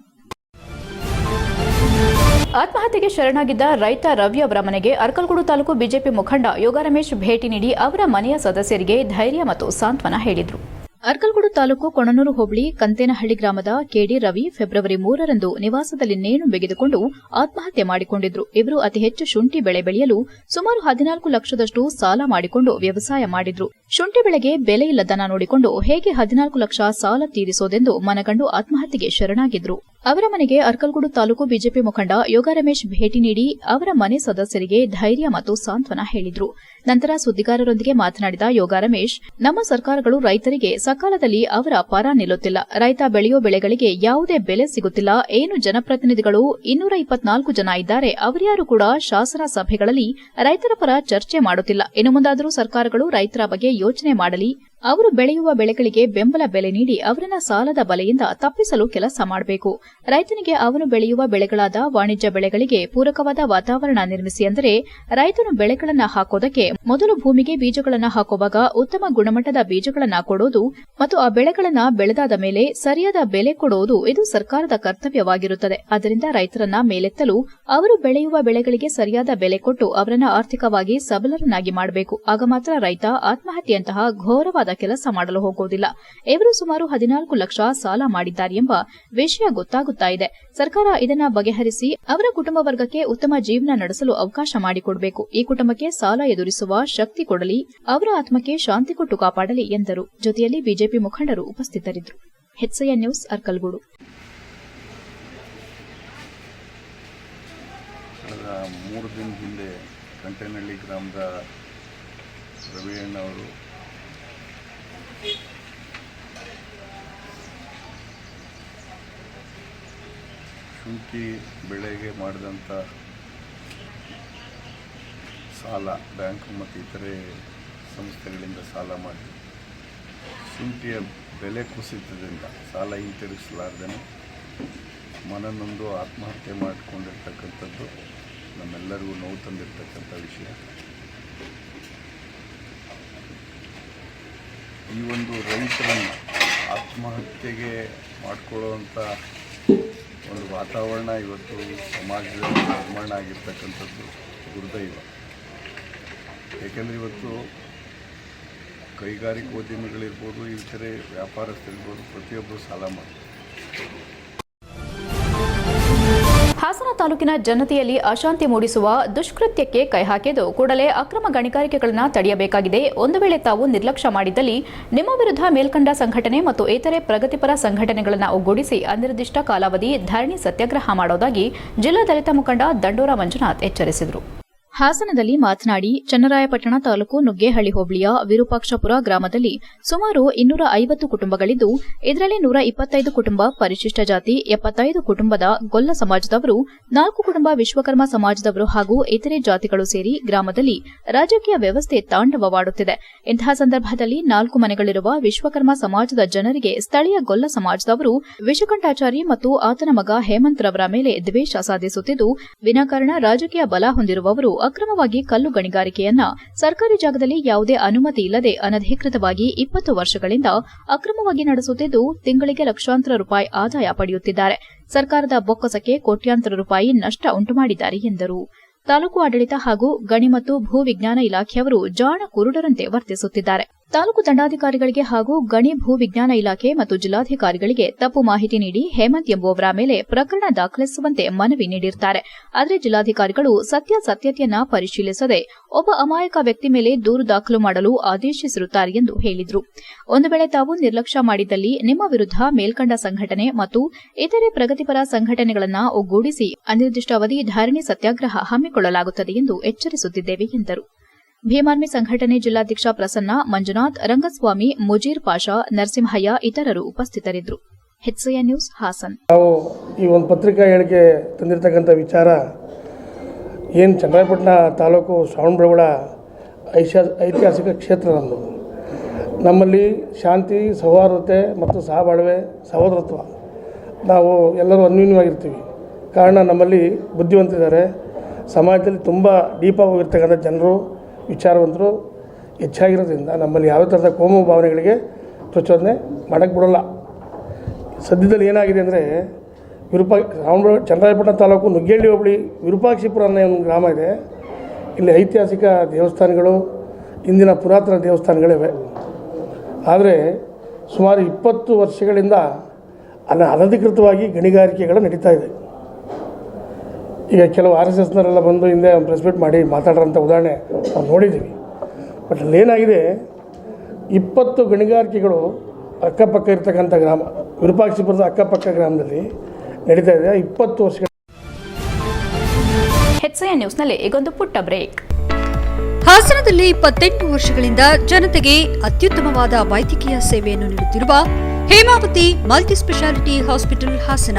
ಆತ್ಮಹತ್ಯೆಗೆ ಶರಣಾಗಿದ್ದ ರೈತ ರವಿ ಅವರ ಮನೆಗೆ ಅರ್ಕಲ್ಗೂಡು ತಾಲೂಕು ಬಿಜೆಪಿ ಮುಖಂಡ ಯೋಗ ರಮೇಶ್ ಭೇಟಿ ನೀಡಿ ಅವರ ಮನೆಯ ಸದಸ್ಯರಿಗೆ ಧೈರ್ಯ ಮತ್ತು ಸಾಂತ್ವನ ಹೇಳಿದರು. ಅರ್ಕಲ್ಗೂಡು ತಾಲೂಕು ಕೊಣನೂರು ಹೋಬಳಿ ಕಂತೇನಹಳ್ಳಿ ಗ್ರಾಮದ ಕೆಡಿ ರವಿ ಫೆಬ್ರವರಿ ಮೂರರಂದು ನಿವಾಸದಲ್ಲಿ ನೇಣು ಬಿಗಿದುಕೊಂಡು ಆತ್ಮಹತ್ಯೆ ಮಾಡಿಕೊಂಡಿದ್ರು. ಇವರು ಅತಿ ಹೆಚ್ಚು ಶುಂಠಿ ಬೆಳೆ ಬೆಳೆಯಲು ಸುಮಾರು ಹದಿನಾಲ್ಕು ಲಕ್ಷದಷ್ಟು ಸಾಲ ಮಾಡಿಕೊಂಡು ವ್ಯವಸಾಯ ಮಾಡಿದ್ರು. ಶುಂಠಿ ಬೆಳೆಗೆ ಬೆಲೆ ಇಲ್ಲದನ್ನ ನೋಡಿಕೊಂಡು ಹೇಗೆ ಹದಿನಾಲ್ಕು ಲಕ್ಷ ಸಾಲ ತೀರಿಸೋದೆಂದು ಮನಗಂಡು ಆತ್ಮಹತ್ಯೆಗೆ ಶರಣಾಗಿದ್ರು. ಅವರ ಮನೆಗೆ ಅರ್ಕಲ್ಗೂಡು ತಾಲೂಕು ಬಿಜೆಪಿ ಮುಖಂಡ ಯೋಗ ರಮೇಶ್ ಭೇಟಿ ನೀಡಿ ಅವರ ಮನೆ ಸದಸ್ಯರಿಗೆ ಧೈರ್ಯ ಮತ್ತು ಸಾಂತ್ವನ ಹೇಳಿದರು. ನಂತರ ಸುದ್ದಿಗಾರರೊಂದಿಗೆ ಮಾತನಾಡಿದ ಯೋಗ ರಮೇಶ್, ನಮ್ಮ ಸರ್ಕಾರಗಳು ರೈತರಿಗೆ ಸಕಾಲದಲ್ಲಿ ಅವರ ಪರ ನಿಲ್ಲುತ್ತಿಲ್ಲ. ರೈತ ಬೆಳೆಯೋ ಬೆಳೆಗಳಿಗೆ ಯಾವುದೇ ಬೆಲೆ ಸಿಗುತ್ತಿಲ್ಲ. ಏನು ಜನಪ್ರತಿನಿಧಿಗಳು ಇನ್ನೂರ ಇಪ್ಪತ್ನಾಲ್ಕು ಜನ ಇದ್ದಾರೆ. ಅವರ್ಯಾರು ಕೂಡ ಶಾಸನ ಸಭೆಗಳಲ್ಲಿ ರೈತರ ಪರ ಚರ್ಚೆ ಮಾಡುತ್ತಿಲ್ಲ. ಇನ್ನು ಮುಂದಾದರೂ ಸರ್ಕಾರಗಳು ರೈತರ ಬಗ್ಗೆ ಯೋಚನೆ ಮಾಡಲಿ. ಅವರು ಬೆಳೆಯುವ ಬೆಳೆಗಳಿಗೆ ಬೆಂಬಲ ಬೆಲೆ ನೀಡಿ ಅವರನ್ನ ಸಾಲದ ಬಲೆಯಿಂದ ತಪ್ಪಿಸಲು ಕೆಲಸ ಮಾಡಬೇಕು. ರೈತನಿಗೆ ಅವನು ಬೆಳೆಯುವ ಬೆಳೆಗಳಾದ ವಾಣಿಜ್ಯ ಬೆಳೆಗಳಿಗೆ ಪೂರಕವಾದ ವಾತಾವರಣ ನಿರ್ಮಿಸಿ ಅಂದರೆ ರೈತನು ಬೆಳೆಗಳನ್ನ ಹಾಕೋದಕ್ಕೆ ಮೊದಲು ಭೂಮಿಗೆ ಬೀಜಗಳನ್ನು ಹಾಕುವಾಗ ಉತ್ತಮ ಗುಣಮಟ್ಟದ ಬೀಜಗಳನ್ನು ಕೊಡುವುದು ಮತ್ತು ಆ ಬೆಳೆಗಳನ್ನ ಬೆಳೆದಾದ ಮೇಲೆ ಸರಿಯಾದ ಬೆಲೆ ಕೊಡುವುದು ಇದು ಸರ್ಕಾರದ ಕರ್ತವ್ಯವಾಗಿರುತ್ತದೆ. ಆದ್ದರಿಂದ ರೈತರನ್ನ ಮೇಲೆತ್ತಲು ಅವರು ಬೆಳೆಯುವ ಬೆಳೆಗಳಿಗೆ ಸರಿಯಾದ ಬೆಲೆ ಕೊಟ್ಟು ಅವರನ್ನ ಆರ್ಥಿಕವಾಗಿ ಸಬಲರನ್ನಾಗಿ ಮಾಡಬೇಕು. ಆಗ ಮಾತ್ರ ರೈತ ಆತ್ಮಹತ್ಯೆಯಂತಹ ಘೋರವಾದ ಕೆಲಸ ಮಾಡಲು ಹೋಗುವುದಿಲ್ಲ. ಇವರು ಸುಮಾರು ಹದಿನಾಲ್ಕು ಲಕ್ಷ ಸಾಲ ಮಾಡಿದ್ದಾರೆ ಎಂಬ ವಿಷಯ ಗೊತ್ತಾಗುತ್ತಾ ಇದೆ. ಸರ್ಕಾರ ಇದನ್ನ ಬಗೆಹರಿಸಿ ಅವರ ಕುಟುಂಬ ವರ್ಗಕ್ಕೆ ಉತ್ತಮ ಜೀವನ ನಡೆಸಲು ಅವಕಾಶ ಮಾಡಿಕೊಡಬೇಕು. ಈ ಕುಟುಂಬಕ್ಕೆ ಸಾಲ ಎದುರಿಸುವ ಶಕ್ತಿ ಕೊಡಲಿ, ಅವರ ಆತ್ಮಕ್ಕೆ ಶಾಂತಿ ಕೊಟ್ಟು ಕಾಪಾಡಲಿ ಎಂದರು. ಜೊತೆಯಲ್ಲಿ ಬಿಜೆಪಿ ಮುಖಂಡರು ಉಪಸ್ಥಿತರಿದ್ದರು. H I N news, Arkalgud. ಮೂರು ದಿನ ಹಿಂದೆ ಕಂಟೇನಹಳ್ಳಿ ಗ್ರಾಮದ ರವಿಯಣ್ಣವರು ಶುಂಠಿ ಬೆಳೆಗೆ ಮಾಡಿದಂಥ ಸಾಲ, ಬ್ಯಾಂಕ್ ಮತ್ತು ಇತರೆ ಸಂಸ್ಥೆಗಳಿಂದ ಸಾಲ ಮಾಡಿ. ಶುಂಠಿಯ ಬೆಲೆ ಕುಸಿತದಿಂದ ಸಾಲ ಹಿಂತಿರುಗಿಸಲಾರ್ದೇ ಮನನೊಂದು ಆತ್ಮಹತ್ಯೆ ಮಾಡಿಕೊಂಡಿರ್ತಕ್ಕಂಥದ್ದು ನಮ್ಮೆಲ್ಲರಿಗೂ ನೋವು ತಂದಿರತಕ್ಕಂಥ ವಿಷಯ. ಈ ಒಂದು ರೈತರನ್ನು ಆತ್ಮಹತ್ಯೆಗೆ ಮಾಡಿಕೊಳ್ಳುವಂಥ ಒಂದು ವಾತಾವರಣ ಇವತ್ತು ಸಮಾಜದಲ್ಲಿ ನಿರ್ಮಾಣ ಆಗಿರ್ತಕ್ಕಂಥದ್ದು ದುರ್ದೈವ. ಏಕೆಂದರೆ ಇವತ್ತು ಕೈಗಾರಿಕೋದ್ಯಮಿಗಳಿರ್ಬೋದು ಇತರೆ ವ್ಯಾಪಾರಸ್ಥರಿರ್ಬೋದು, ಪ್ರತಿಯೊಬ್ಬರು ಸಾಲ ಮಾಡ್ತಾರೆ. ಹಾಸನ ತಾಲೂಕಿನ ಜನತೆಯಲ್ಲಿ ಅಶಾಂತಿ ಮೂಡಿಸುವ ದುಷ್ಕೃತ್ಯಕ್ಕೆ ಕೈ ಹಾಕಿದ್ದು ಕೂಡಲೇ ಅಕ್ರಮ ಗಣಿಗಾರಿಕೆಗಳನ್ನು ತಡೆಯಬೇಕಾಗಿದೆ. ಒಂದು ವೇಳೆ ತಾವು ನಿರ್ಲಕ್ಷ್ಯ ಮಾಡಿದ್ದಲ್ಲಿ ನಿಮ್ಮ ವಿರುದ್ಧ ಮೇಲ್ಕಂಡ ಸಂಘಟನೆ ಮತ್ತು ಇತರೆ ಪ್ರಗತಿಪರ ಸಂಘಟನೆಗಳನ್ನು ಒಗ್ಗೂಡಿಸಿ ಅನಿರ್ದಿಷ್ಟ ಕಾಲಾವಧಿ ಧರಣಿ ಸತ್ಯಾಗ್ರಹ ಮಾಡೋದಾಗಿ ಜಿಲ್ಲಾ ದಲಿತ ಮುಖಂಡ ದಂಡೋರ ಮಂಜುನಾಥ್ ಎಚ್ಚರಿಸಿದರು. ಹಾಸನದಲ್ಲಿ ಮಾತನಾಡಿ, ಚನ್ನರಾಯಪಟ್ಟಣ ತಾಲೂಕು ನುಗ್ಗೇಹಳ್ಳಿ ಹೋಬಳಿಯ ವಿರೂಪಾಕ್ಷಪುರ ಗ್ರಾಮದಲ್ಲಿ ಸುಮಾರು ಇನ್ನೂರ ಐವತ್ತು ಕುಟುಂಬಗಳಿದ್ದು, ಇದರಲ್ಲಿ ನೂರ ಇಪ್ಪತ್ತೈದು ಕುಟುಂಬ ಪರಿಶಿಷ್ಟ ಜಾತಿ, ಎಪ್ಪತ್ತೈದು ಕುಟುಂಬದ ಗೊಲ್ಲ ಸಮಾಜದವರು, ನಾಲ್ಕು ಕುಟುಂಬ ವಿಶ್ವಕರ್ಮ ಸಮಾಜದವರು ಹಾಗೂ ಇತರೆ ಜಾತಿಗಳು ಸೇರಿ ಗ್ರಾಮದಲ್ಲಿ ರಾಜಕೀಯ ವ್ಯವಸ್ಥೆ ತಾಂಡವವಾಡುತ್ತಿದೆ. ಇಂತಹ ಸಂದರ್ಭದಲ್ಲಿ ನಾಲ್ಕು ಮನೆಗಳಿರುವ ವಿಶ್ವಕರ್ಮ ಸಮಾಜದ ಜನರಿಗೆ ಸ್ಥಳೀಯ ಗೊಲ್ಲ ಸಮಾಜದವರು ವಿಶ್ವಕಂಠಾಚಾರಿ ಮತ್ತು ಆತನ ಮಗ ಹೇಮಂತ್ ರವರ ಮೇಲೆ ದ್ವೇಷ ಸಾಧಿಸುತ್ತಿದ್ದು, ವಿನಾಕಾರಣ ರಾಜಕೀಯ ಬಲ ಹೊಂದಿರುವವರು ಅಕ್ರಮವಾಗಿ ಕಲ್ಲು ಗಣಿಗಾರಿಕೆಯನ್ನ ಸರ್ಕಾರಿ ಜಾಗದಲ್ಲಿ ಯಾವುದೇ ಅನುಮತಿ ಇಲ್ಲದೆ ಅನಧಿಕೃತವಾಗಿ ಇಪ್ಪತ್ತು ವರ್ಷಗಳಿಂದ ಅಕ್ರಮವಾಗಿ ನಡೆಸುತ್ತಿದ್ದು ತಿಂಗಳಿಗೆ ಲಕ್ಷಾಂತರ ರೂಪಾಯಿ ಆದಾಯ ಪಡೆಯುತ್ತಿದ್ದಾರೆ. ಸರ್ಕಾರದ ಬೊಕ್ಕಸಕ್ಕೆ ಕೋಟ್ಯಾಂತರ ರೂಪಾಯಿ ನಷ್ಟ ಉಂಟುಮಾಡಿದ್ದಾರೆ ಎಂದರು. ತಾಲೂಕು ಆಡಳಿತ ಹಾಗೂ ಗಣಿ ಮತ್ತು ಭೂ ವಿಜ್ಞಾನ ಇಲಾಖೆಯವರು ಜಾಣ ಕುರುಡರಂತೆ ವರ್ತಿಸುತ್ತಿದ್ದಾರೆ. ತಾಲೂಕು ದಂಡಾಧಿಕಾರಿಗಳಿಗೆ ಹಾಗೂ ಗಣಿ ಭೂ ವಿಜ್ಞಾನ ಇಲಾಖೆ ಮತ್ತು ಜಿಲ್ಲಾಧಿಕಾರಿಗಳಿಗೆ ತಪ್ಪು ಮಾಹಿತಿ ನೀಡಿ ಹೇಮಂತ್ ಎಂಬುವವರ ಮೇಲೆ ಪ್ರಕರಣ ದಾಖಲಿಸುವಂತೆ ಮನವಿ ನೀಡಿರುತ್ತಾರೆ ಆದರೆ ಜಿಲ್ಲಾಧಿಕಾರಿಗಳು ಸತ್ಯಾಸತ್ಯತೆಯನ್ನ ಪರಿಶೀಲಿಸದೆ ಒಬ್ಬ ಅಮಾಯಕ ವ್ಯಕ್ತಿ ಮೇಲೆ ದೂರು ದಾಖಲು ಮಾಡಲು ಆದೇಶಿಸಿರುತ್ತಾರೆ ಎಂದು ಹೇಳಿದರು. ಒಂದು ವೇಳೆ ತಾವು ನಿರ್ಲಕ್ಷ್ಯ ಮಾಡಿದ್ದಲ್ಲಿ ನಿಮ್ಮ ವಿರುದ್ಧ ಮೇಲ್ಕಂಡ ಸಂಘಟನೆ ಮತ್ತು ಇತರೆ ಪ್ರಗತಿಪರ ಸಂಘಟನೆಗಳನ್ನು ಒಗ್ಗೂಡಿಸಿ ಅನಿರ್ದಿಷ್ಟಾವಧಿ ಧಾರಣೆ ಸತ್ಯಾಗ್ರಹ ಹಮ್ಮಿಕೊಳ್ಳಲಾಗುತ್ತದೆ ಎಂದು ಎಚ್ಚರಿಸುತ್ತಿದ್ದೇವೆ ಎಂದರು. ಭೀಮಾರ್ಮಿ ಸಂಘಟನೆ ಜಿಲ್ಲಾಧ್ಯಕ್ಷ ಪ್ರಸನ್ನ, ಮಂಜುನಾಥ್, ರಂಗಸ್ವಾಮಿ, ಮುಜೀರ್ ಪಾಷಾ, ನರಸಿಂಹಯ್ಯ ಇತರರು ಉಪಸ್ಥಿತರಿದ್ದರು. H N news, Hassan. ನಾವು ಈ ಒಂದು ಪತ್ರಿಕಾ ಹೇಳಿಕೆ ತಂದಿರತಕ್ಕಂಥ ವಿಚಾರ ಏನು ಚನ್ನರಾಯಪಟ್ಟಣ ತಾಲೂಕು ಶ್ರವಣಬೆಳಗೊಳ ಐತಿಹಾಸಿಕ ಕ್ಷೇತ್ರ ನಮ್ಮದು ನಮ್ಮಲ್ಲಿ ಶಾಂತಿ, ಸೌಹಾರ್ದತೆ ಮತ್ತು ಸಹಬಾಳ್ವೆ, ಸಹೋದರತ್ವ ನಾವು ಎಲ್ಲರೂ ಅನ್ಯೂನ್ಯವಾಗಿರ್ತೀವಿ. ಕಾರಣ ನಮ್ಮಲ್ಲಿ ಬುದ್ಧಿವಂತಿದ್ದಾರೆ. ಸಮಾಜದಲ್ಲಿ ತುಂಬ ಡೀಪಾಗಿ ಹೋಗಿರ್ತಕ್ಕಂಥ ಜನರು ವಿಚಾರವಂತರು ಹೆಚ್ಚಾಗಿರೋದ್ರಿಂದ ನಮ್ಮಲ್ಲಿ ಯಾವುದೇ ಥರದ ಕೋಮು ಭಾವನೆಗಳಿಗೆ ಪ್ರಚೋದನೆ ಮಾಡೋಕ್ಕೆ ಬಿಡೋಲ್ಲ. ಸದ್ಯದಲ್ಲಿ ಏನಾಗಿದೆ ಅಂದರೆ, ವಿರೂಪ ರಾಮಬ ಚನ್ನರಾಯಪಟ್ಟಣ ತಾಲೂಕು ನುಗ್ಗೇಳ್ಳಿ ಹೋಬಳಿ ವಿರೂಪಾಕ್ಷಿಪುರ ಅನ್ನೋ ಒಂದು ಗ್ರಾಮ ಇದೆ. ಇಲ್ಲಿ ಐತಿಹಾಸಿಕ ದೇವಸ್ಥಾನಗಳು, ಇಂದಿನ ಪುರಾತನ ದೇವಸ್ಥಾನಗಳಿವೆ. ಆದರೆ, ಸುಮಾರು ಇಪ್ಪತ್ತು ವರ್ಷಗಳಿಂದ ಅಲ್ಲಿ ಅನಧಿಕೃತವಾಗಿ ಗಣಿಗಾರಿಕೆಗಳು ನಡೀತಾ ಇದೆ. ಈಗ ಕೆಲವು ಆರ್ ಎಸ್ ಎಸ್ನವರೆಲ್ಲ ಬಂದು ಹಿಂದೆ ಪ್ರೆಸ್ ಮೀಟ್ ಮಾಡಿ ಮಾತಾಡೋಂಥ ಉದಾಹರಣೆ ನಾವು ನೋಡಿದ್ದೀವಿ. ಬಟ್ ಅಲ್ಲೇನಾಗಿದೆ ಇಪ್ಪತ್ತು ಗಣಿಗಾರಿಕೆಗಳು ಅಕ್ಕಪಕ್ಕ ಇರ್ತಕ್ಕಂಥ ಗ್ರಾಮ ವಿರೂಪಾಕ್ಷಿಪುರದ ಅಕ್ಕಪಕ್ಕ ಗ್ರಾಮದಲ್ಲಿ ನಡೀತಾ ಇದೆ ಇಪ್ಪತ್ತು ವರ್ಷಗಳ ಹೆಚ್ಎನ್ ನ್ಯೂಸ್ನಲ್ಲಿ ಈಗೊಂದು ಪುಟ್ಟ ಬ್ರೇಕ್ ಹಾಸನದಲ್ಲಿ ಇಪ್ಪತ್ತೆಂಟು ವರ್ಷಗಳಿಂದ ಜನತೆಗೆ ಅತ್ಯುತ್ತಮವಾದ ವೈದ್ಯಕೀಯ ಸೇವೆಯನ್ನು ನೀಡುತ್ತಿರುವ Hemavathi multi speciality hospital Hassan.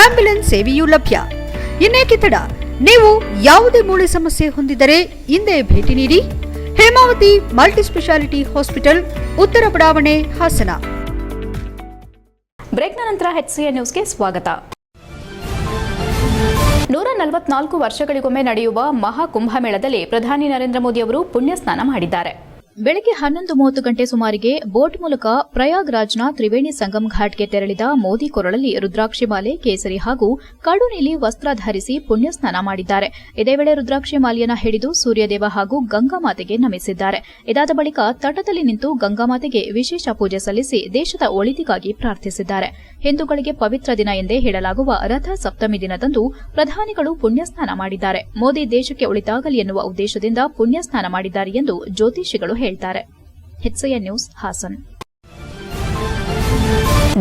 Ambulance ಸೇವೆಯೂ ಲಭ್ಯ. ಇನ್ನೇಕೆ ತಡ ನೀವು ಯಾವುದೇ ಮೂಳೆ ಸಮಸ್ಯೆ ಹೊಂದಿದರೆ ಹಿಂದೆ ಭೇಟಿ ನೀಡಿ. ಹೇಮಾವತಿ ಮಲ್ಟಿ ಸ್ಪೆಷಾಲಿಟಿ ಹಾಸ್ಪಿಟಲ್, ಉತ್ತರ ಬಡಾವಣೆ, ಹಾಸನ. ಬ್ರೇಕ್ನ ನಂತರ ಎಚ್ಸಿಎ ನ್ಯೂಸ್ಗೆ ಸ್ವಾಗತ. ನೂರ ನಲವತ್ನಾಲ್ಕು ವರ್ಷಗಳಿಗೊಮ್ಮೆ ನಡೆಯುವ ಮಹಾಕುಂಭಮೇಳದಲ್ಲಿ ಪ್ರಧಾನಿ ನರೇಂದ್ರ ಮೋದಿ ಅವರು ಪುಣ್ಯ ಸ್ನಾನ ಮಾಡಿದ್ದಾರೆ. ಬೆಳಗ್ಗೆ ಹನ್ನೊಂದು ಮೂವತ್ತು ಗಂಟೆ ಸುಮಾರಿಗೆ ಬೋಟ್ ಮೂಲಕ ಪ್ರಯಾಗ್ರಾಜ್ನ ತ್ರಿವೇಣಿ ಸಂಗಮ್ ಘಾಟ್ಗೆ ತೆರಳಿದ ಮೋದಿ ಕೊರಳಲ್ಲಿ ರುದ್ರಾಕ್ಷಿ ಮಾಲೆ, ಕೇಸರಿ ಹಾಗೂ ಕಾಡು ನೀಲಿ ವಸ್ತ್ರ ಧರಿಸಿ ಪುಣ್ಯ ಸ್ನಾನ ಮಾಡಿದ್ದಾರೆ. ಇದೇ ವೇಳೆ ರುದ್ರಾಕ್ಷಿ ಮಾಲೆಯನ್ನ ಹಿಡಿದು ಸೂರ್ಯದೇವ ಹಾಗೂ ಗಂಗಾಮಾತೆಗೆ ನಮಿಸಿದ್ದಾರೆ. ಇದಾದ ಬಳಿಕ ತಟದಲ್ಲಿ ನಿಂತು ಗಂಗಾಮಾತೆಗೆ ವಿಶೇಷ ಪೂಜೆ ಸಲ್ಲಿಸಿ ದೇಶದ ಒಳಿತಿಗಾಗಿ ಪ್ರಾರ್ಥಿಸಿದ್ದಾರೆ. ಹಿಂದೂಗಳಿಗೆ ಪವಿತ್ರ ದಿನ ಎಂದೇ ಹೇಳಲಾಗುವ ರಥ ಸಪ್ತಮಿ ದಿನದಂದು ಪ್ರಧಾನಿಗಳು ಪುಣ್ಯಸ್ನಾನ ಮಾಡಿದ್ದಾರೆ. ಮೋದಿ ದೇಶಕ್ಕೆ ಒಳಿತಾಗಲಿ ಎನ್ನುವ ಉದ್ದೇಶದಿಂದ ಪುಣ್ಯಸ್ನಾನ ಮಾಡಿದ್ದಾರೆ ಎಂದು ಜ್ಯೋತಿಷಿಗಳು ಹೇಳ್ತಾರೆ. H C N news Hassan.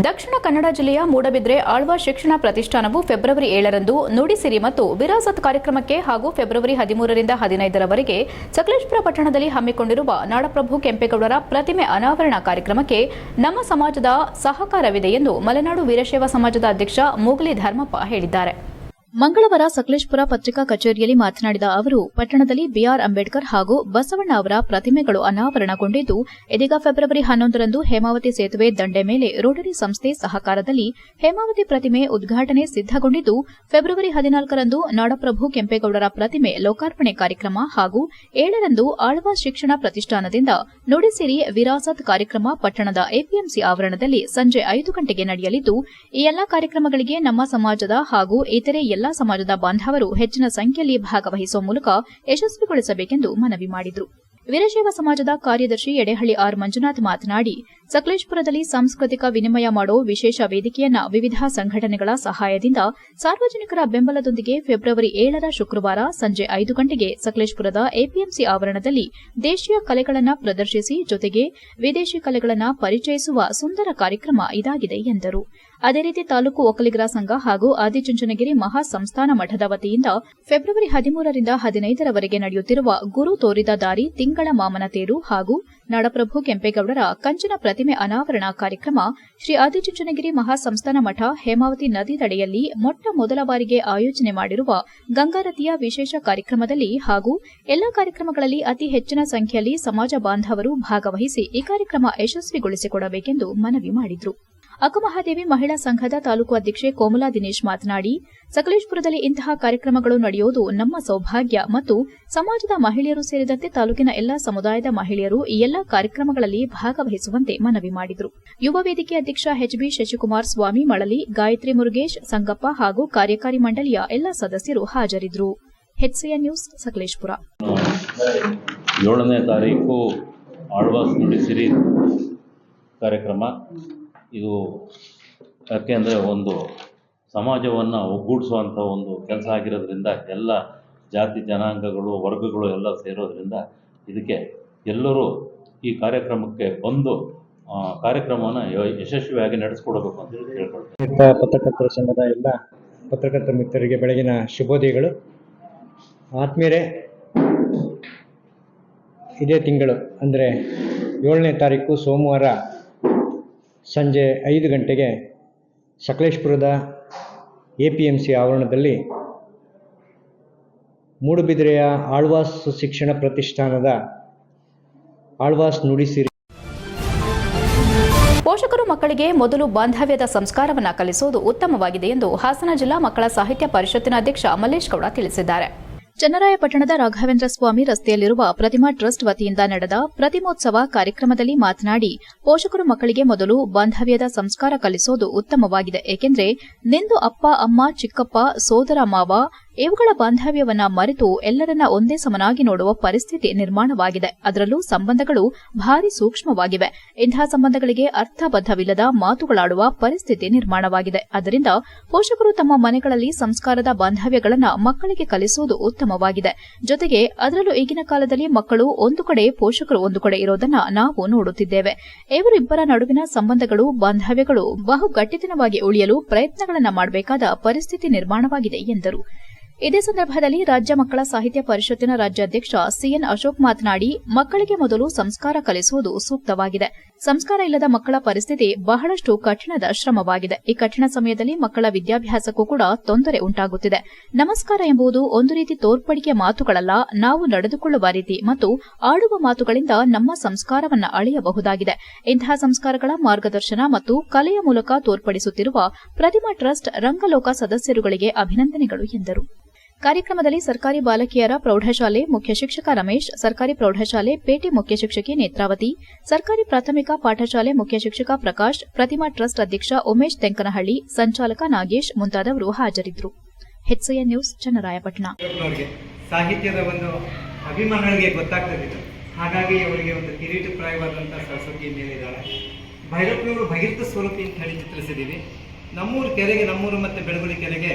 Dakshina Kannada ಜಿಲ್ಲೆಯ ಮೂಡಬಿದ್ರೆ ಆಳ್ವ ಶಿಕ್ಷಣ ಪ್ರತಿಷ್ಠಾನವು ಫೆಬ್ರವರಿ ಏಳರಂದು ನುಡಿಸಿರಿ ಮತ್ತು ವಿರಾಸತ್ ಕಾರ್ಯಕ್ರಮಕ್ಕೆ ಹಾಗೂ ಫೆಬ್ರವರಿ ಹದಿಮೂರರಿಂದ ಹದಿನೈದರವರೆಗೆ ಸಕಲೇಶ್ಪುರ ಪಟ್ಟಣದಲ್ಲಿ ಹಮ್ಮಿಕೊಂಡಿರುವ ನಾಡಪ್ರಭು ಕೆಂಪೇಗೌಡರ ಪ್ರತಿಮೆ ಅನಾವರಣ ಕಾರ್ಯಕ್ರಮಕ್ಕೆ ನಮ್ಮ ಸಮಾಜದ ಸಹಕಾರವಿದೆ ಎಂದು ಮಲೆನಾಡು ವೀರಶೈವ ಸಮಾಜದ ಅಧ್ಯಕ್ಷ ಮೂಗಲಿ ಧರ್ಮಪ್ಪ ಹೇಳಿದ್ದಾರೆ. ಮಂಗಳವಾರ ಸಕಲೇಶ್ಪುರ ಪತ್ರಿಕಾ ಕಚೇರಿಯಲ್ಲಿ ಮಾತನಾಡಿದ ಅವರು, ಪಟ್ಟಣದಲ್ಲಿ ಬಿಆರ್ ಅಂಬೇಡ್ಕರ್ ಹಾಗೂ ಬಸವಣ್ಣ ಅವರ ಪ್ರತಿಮೆಗಳು ಅನಾವರಣಗೊಂಡಿದ್ದು, ಇದೀಗ ಫೆಬ್ರವರಿ ಹನ್ನೊಂದರಂದು ಹೇಮಾವತಿ ಸೇತುವೆ ದಂಡೆ ಮೇಲೆ ರೋಟರಿ ಸಂಸ್ಥೆ ಸಹಕಾರದಲ್ಲಿ ಹೇಮಾವತಿ ಪ್ರತಿಮೆ ಉದ್ಘಾಟನೆ ಸಿದ್ದಗೊಂಡಿದ್ದು ಫೆಬ್ರವರಿ ಹದಿನಾಲ್ಕರಂದು ನಾಡಪ್ರಭು ಕೆಂಪೇಗೌಡರ ಪ್ರತಿಮೆ ಲೋಕಾರ್ಪಣೆ ಕಾರ್ಯಕ್ರಮ ಹಾಗೂ ಏಳರಂದು ಆಳ್ವ ಶಿಕ್ಷಣ ಪ್ರತಿಷ್ಠಾನದಿಂದ ನುಡಿಸಿರಿ ವಿರಾಸತ್ ಕಾರ್ಯಕ್ರಮ ಪಟ್ಟಣದ ಎಪಿಎಂಸಿ ಆವರಣದಲ್ಲಿ ಸಂಜೆ ಐದು ಗಂಟೆಗೆ ನಡೆಯಲಿದ್ದು, ಈ ಎಲ್ಲಾ ಕಾರ್ಯಕ್ರಮಗಳಿಗೆ ನಮ್ಮ ಸಮಾಜದ ಹಾಗೂ ಇತರೆ ಸಮಾಜದ ಬಾಂಧವರು ಹೆಚ್ಚಿನ ಸಂಖ್ಯೆಯಲ್ಲಿ ಭಾಗವಹಿಸುವ ಮೂಲಕ ಯಶಸ್ವಿಗೊಳಿಸಬೇಕೆಂದು ಮನವಿ ಮಾಡಿದರು. ವೀರಶೈವ ಸಮಾಜದ ಕಾರ್ಯದರ್ಶಿ ಎಡೆಹಳ್ಳಿ ಆರ್ ಮಂಜುನಾಥ್ ಮಾತನಾಡಿ, ಸಕಲೇಶ್ಪುರದಲ್ಲಿ ಸಾಂಸ್ಕೃತಿಕ ವಿನಿಮಯ ಮಾಡೋ ವಿಶೇಷ ವೇದಿಕೆಯನ್ನ ವಿವಿಧ ಸಂಘಟನೆಗಳ ಸಹಾಯದಿಂದ ಸಾರ್ವಜನಿಕರ ಬೆಂಬಲದೊಂದಿಗೆ ಫೆಬ್ರವರಿ ಏಳರ ಶುಕ್ರವಾರ ಸಂಜೆ ಐದು ಗಂಟೆಗೆ ಸಕಲೇಶ್ಪುರದ ಎಪಿಎಂಸಿ ಆವರಣದಲ್ಲಿ ದೇಶೀಯ ಕಲೆಗಳನ್ನು ಪ್ರದರ್ಶಿಸಿ ಜೊತೆಗೆ ವಿದೇಶಿ ಕಲೆಗಳನ್ನು ಪರಿಚಯಿಸುವ ಸುಂದರ ಕಾರ್ಯಕ್ರಮ ಇದಾಗಿದೆ ಎಂದರು. ಅದೇ ರೀತಿ ತಾಲೂಕು ಒಕ್ಕಲಿಗರ ಸಂಘ ಹಾಗೂ ಆದಿಚುಂಚನಗಿರಿ ಮಹಾ ಸಂಸ್ಥಾನ ಮಠದ ವತಿಯಿಂದ ಫೆಬ್ರವರಿ ಹದಿಮೂರರಿಂದ ಹದಿನೈದರವರೆಗೆ ನಡೆಯುತ್ತಿರುವ ಗುರು ತೋರಿದ ದಾರಿ, ತಿಂಗಳ ಮಾಮನ ತೇರು ಹಾಗೂ ನಾಡಪ್ರಭು ಕೆಂಪೇಗೌಡರ ಕಂಚಿನ ಪ್ರತಿಮೆ ಅನಾವರಣ ಕಾರ್ಯಕ್ರಮ ಶ್ರೀ ಆದಿಚುಂಚನಗಿರಿ ಮಹಾ ಸಂಸ್ಥಾನ ಮಠ, ಹೇಮಾವತಿ ನದಿ ತಡೆಯಲ್ಲಿ ಮೊಟ್ಟ ಮೊದಲ ಬಾರಿಗೆ ಆಯೋಜನೆ ಮಾಡಿರುವ ಗಂಗಾರತಿಯ ವಿಶೇಷ ಕಾರ್ಯಕ್ರಮದಲ್ಲಿ ಹಾಗೂ ಎಲ್ಲಾ ಕಾರ್ಯಕ್ರಮಗಳಲ್ಲಿ ಅತಿ ಹೆಚ್ಚಿನ ಸಂಖ್ಯೆಯಲ್ಲಿ ಸಮಾಜ ಬಾಂಧವರು ಭಾಗವಹಿಸಿ ಈ ಕಾರ್ಯಕ್ರಮ ಯಶಸ್ವಿಗೊಳಿಸಿಕೊಡಬೇಕೆಂದು ಮನವಿ ಮಾಡಿದರು. ಅಕ್ಕಮಹಾದೇವಿ ಮಹಿಳಾ ಸಂಘದ ತಾಲೂಕು ಅಧ್ಯಕ್ಷೆ ಕೋಮಲಾ ದಿನೇಶ್ ಮಾತನಾಡಿ, ಸಕಲೇಶ್ಪುರದಲ್ಲಿ ಇಂತಹ ಕಾರ್ಯಕ್ರಮಗಳು ನಡೆಯುವುದು ನಮ್ಮ ಸೌಭಾಗ್ಯ ಮತ್ತು ಸಮಾಜದ ಮಹಿಳೆಯರು ಸೇರಿದಂತೆ ತಾಲೂಕಿನ ಎಲ್ಲಾ ಸಮುದಾಯದ ಮಹಿಳೆಯರು ಈ ಎಲ್ಲಾ ಕಾರ್ಯಕ್ರಮಗಳಲ್ಲಿ ಭಾಗವಹಿಸುವಂತೆ ಮನವಿ ಮಾಡಿದರು. ಯುವ ವೇದಿಕೆ ಅಧ್ಯಕ್ಷ ಎಚ್ಬಿ ಶಶಿಕುಮಾರ್ ಸ್ವಾಮಿ ಮಳಲಿ, ಗಾಯತ್ರಿ ಮುರುಗೇಶ್, ಸಂಗಪ್ಪ ಹಾಗೂ ಕಾರ್ಯಕಾರಿ ಮಂಡಳಿಯ ಎಲ್ಲಾ ಸದಸ್ಯರು ಹಾಜರಿದ್ದರು. ನ್ಯೂಸ್, ಸಕಲೇಶಪುರ. ಏಳನೇ ತಾರೀಕು ಆಳ್ವಾಸ್ ನುಡಿಸಿರಿ ಕಾರ್ಯಕ್ರಮ. ಇದು ಯಾಕೆಂದರೆ ಒಂದು ಸಮಾಜವನ್ನು ಒಗ್ಗೂಡಿಸುವಂಥ ಒಂದು ಕೆಲಸ ಆಗಿರೋದ್ರಿಂದ ಎಲ್ಲ ಜಾತಿ, ಜನಾಂಗಗಳು, ವರ್ಗಗಳು ಎಲ್ಲ ಸೇರೋದ್ರಿಂದ ಇದಕ್ಕೆ ಎಲ್ಲರೂ ಈ ಕಾರ್ಯಕ್ರಮಕ್ಕೆ ಬಂದು ಕಾರ್ಯಕ್ರಮವನ್ನು ಯಶಸ್ವಿಯಾಗಿ ನಡೆಸ್ಕೊಡ್ಬೇಕು ಅಂತ ಹೇಳಿ ಕೇಳ್ಕೊಳ್ತೀನಿ ಪತ್ರಕರ್ತರ ಸಂಘದ ಎಲ್ಲ ಪತ್ರಕರ್ತರ ಮಿತ್ರರಿಗೆ ಬೆಳಗಿನ ಶುಭೋದಯಗಳು. ಆತ್ಮೀಯರೇ, ಇದೇ ತಿಂಗಳು ಅಂದರೆ ಏಳನೇ ತಾರೀಕು ಸೋಮವಾರ ಸಂಜೆ ಐದು ಗಂಟೆಗೆ ಸಕಲೇಶ್ಪುರದ ಎ ಪಿ ಎಂ ಸಿ ಆವರಣದಲ್ಲಿ ಮೂಡುಬಿದಿರೆಯ ಆಳ್ವಾಸ್ ಶಿಕ್ಷಣ ಪ್ರತಿಷ್ಠಾನದ ಆಳ್ವಾಸ್ ನುಡಿಸಿರಿ ಪೋಷಕರು ಮಕ್ಕಳಿಗೆ ಮೊದಲು ಬಾಂಧವ್ಯದ ಸಂಸ್ಕಾರವನ್ನು ಕಲಿಸುವುದು ಉತ್ತಮವಾಗಿದೆ ಎಂದು ಹಾಸನ ಜಿಲ್ಲಾ ಮಕ್ಕಳ ಸಾಹಿತ್ಯ ಪರಿಷತ್ತಿನ ಅಧ್ಯಕ್ಷ ಮಲ್ಲೇಶ್ ಗೌಡ ತಿಳಿಸಿದ್ದಾರೆ. ಚನ್ನರಾಯಪಟ್ಟಣದ ರಾಘವೇಂದ್ರ ಸ್ವಾಮಿ ರಸ್ತೆಯಲ್ಲಿರುವ ಪ್ರತಿಮಾ ಟ್ರಸ್ಟ್ ವತಿಯಿಂದ ನಡೆದ ಪ್ರತಿಮೋತ್ಸವ ಕಾರ್ಯಕ್ರಮದಲ್ಲಿ ಮಾತನಾಡಿ, ಪೋಷಕರು ಮಕ್ಕಳಿಗೆ ಮೊದಲು ಬಾಂಧವ್ಯದ ಸಂಸ್ಕಾರ ಕಲಿಸೋದು ಉತ್ತಮವಾಗಿದೆ. ಏಕೆಂದರೆ, ನಿಂದು ಅಪ್ಪ, ಅಮ್ಮ, ಚಿಕ್ಕಪ್ಪ, ಸೋದರ, ಮಾವ ಇವುಗಳ ಬಾಂಧವ್ಯವನ್ನ ಮರೆತು ಎಲ್ಲರನ್ನ ಒಂದೇ ಸಮನಾಗಿ ನೋಡುವ ಪರಿಸ್ಥಿತಿ ನಿರ್ಮಾಣವಾಗಿದೆ. ಅದರಲ್ಲೂ ಸಂಬಂಧಗಳು ಭಾರಿ ಸೂಕ್ಷ್ಮವಾಗಿವೆ. ಇಂತಹ ಸಂಬಂಧಗಳಿಗೆ ಅರ್ಥಬದ್ಧವಿಲ್ಲದ ಮಾತುಗಳಾಡುವ ಪರಿಸ್ಥಿತಿ ನಿರ್ಮಾಣವಾಗಿದೆ. ಅದರಿಂದ ಪೋಷಕರು ತಮ್ಮ ಮನೆಗಳಲ್ಲಿ ಸಂಸ್ಕಾರದ ಬಾಂಧವ್ಯಗಳನ್ನ ಮಕ್ಕಳಿಗೆ ಕಲಿಸುವುದು ಉತ್ತಮವಾಗಿದೆ. ಜೊತೆಗೆ ಅದರಲ್ಲೂ ಈಗಿನ ಕಾಲದಲ್ಲಿ ಮಕ್ಕಳು ಒಂದು ಕಡೆ, ಪೋಷಕರು ಒಂದು ಕಡೆ ಇರೋದನ್ನ ನಾವು ನೋಡುತ್ತಿದ್ದೇವೆ. ಇವರಿಬ್ಬರ ನಡುವಿನ ಸಂಬಂಧಗಳು, ಬಾಂಧವ್ಯಗಳು ಬಹು ಗಟ್ಟಿತನವಾಗಿ ಉಳಿಯಲು ಪ್ರಯತ್ನಗಳನ್ನು ಮಾಡಬೇಕಾದ ಪರಿಸ್ಥಿತಿ ನಿರ್ಮಾಣವಾಗಿದೆ ಎಂದರು. ಇದೇ ಸಂದರ್ಭದಲ್ಲಿ ರಾಜ್ಯ ಮಕ್ಕಳ ಸಾಹಿತ್ಯ ಪರಿಷತ್ತಿನ ರಾಜ್ಯಾಧ್ಯಕ್ಷ ಸಿಎನ್ ಅಶೋಕ್ ಮಾತನಾಡಿ, ಮಕ್ಕಳಿಗೆ ಮೊದಲು ಸಂಸ್ಕಾರ ಕಲಿಸುವುದು ಸೂಕ್ತವಾಗಿದೆ. ಸಂಸ್ಕಾರ ಇಲ್ಲದ ಮಕ್ಕಳ ಪರಿಸ್ಥಿತಿ ಬಹಳಷ್ಟು ಕಠಿಣದ ಶ್ರಮವಾಗಿದೆ. ಈ ಕಠಿಣ ಸಮಯದಲ್ಲಿ ಮಕ್ಕಳ ವಿದ್ಯಾಭ್ಯಾಸಕ್ಕೂ ಕೂಡ ತೊಂದರೆ ಉಂಟಾಗುತ್ತಿದೆ. ನಮಸ್ಕಾರ ಎಂಬುದು ಒಂದು ರೀತಿ ತೋರ್ಪಡಿಕೆ ಮಾತುಗಳಲ್ಲ, ನಾವು ನಡೆದುಕೊಳ್ಳುವ ರೀತಿ ಮತ್ತು ಆಡುವ ಮಾತುಗಳಿಂದ ನಮ್ಮ ಸಂಸ್ಕಾರವನ್ನು ಅಳೆಯಬಹುದಾಗಿದೆ. ಇಂತಹ ಸಂಸ್ಕಾರಗಳ ಮಾರ್ಗದರ್ಶನ ಮತ್ತು ಕಲೆಯ ಮೂಲಕ ತೋರ್ಪಡಿಸುತ್ತಿರುವ ಪ್ರತಿಮಾ ಟ್ರಸ್ಟ್ ರಂಗಲೋಕ ಸದಸ್ಯರುಗಳಿಗೆ ಅಭಿನಂದನೆಗಳು ಎಂದರು. ಕಾರ್ಯಕ್ರಮದಲ್ಲಿ ಸರ್ಕಾರಿ ಬಾಲಕಿಯರ ಪ್ರೌಢಶಾಲೆ ಮುಖ್ಯ ಶಿಕ್ಷಕ ರಮೇಶ್, ಸರ್ಕಾರಿ ಪ್ರೌಢಶಾಲೆ ಪೇಟೆ ಮುಖ್ಯ ಶಿಕ್ಷಕಿ ನೇತ್ರಾವತಿ, ಸರ್ಕಾರಿ ಪ್ರಾಥಮಿಕ ಪಾಠಶಾಲೆ ಮುಖ್ಯ ಶಿಕ್ಷಕ ಪ್ರಕಾಶ್, ಪ್ರತಿಮಾ ಟ್ರಸ್ಟ್ ಅಧ್ಯಕ್ಷ ಉಮೇಶ್ ತೆಂಕನಹಳ್ಳಿ, ಸಂಚಾಲಕ ನಾಗೇಶ್ ಮುಂತಾದವರು ಹಾಜರಿದ್ದರು. ನ್ಯೂಸ್, ಚನ್ನರಾಯಪಟ್ಟಣ. ಸಾಹಿತ್ಯದ ಒಂದು ಅಭಿಮಾನಗಳಿಗೆ ಗೊತ್ತಾಗ್ತದಿಲ್ಲ ಹಾಗಾಗಿ ಅವರಿಗೆ ಒಂದು ಕಿರೀಟಪ್ರಾಯವಾದಂಥ ಸರಸ್ವತಿ ಮೇಲಿದ್ದಾಳೆ ಭೈರಪ್ಪನವರು ಬಹಿರ್ಥ ಸ್ವರೂಪಿ ಅಂತ ಹೇಳಿ ಚಿತ್ರಿಸಿದ್ದೀವಿ. ನಮ್ಮೂರು ಕೆರೆಗೆ, ನಮ್ಮೂರು ಮತ್ತು ಬೆಳಗುಳಿ ಕೆರೆಗೆ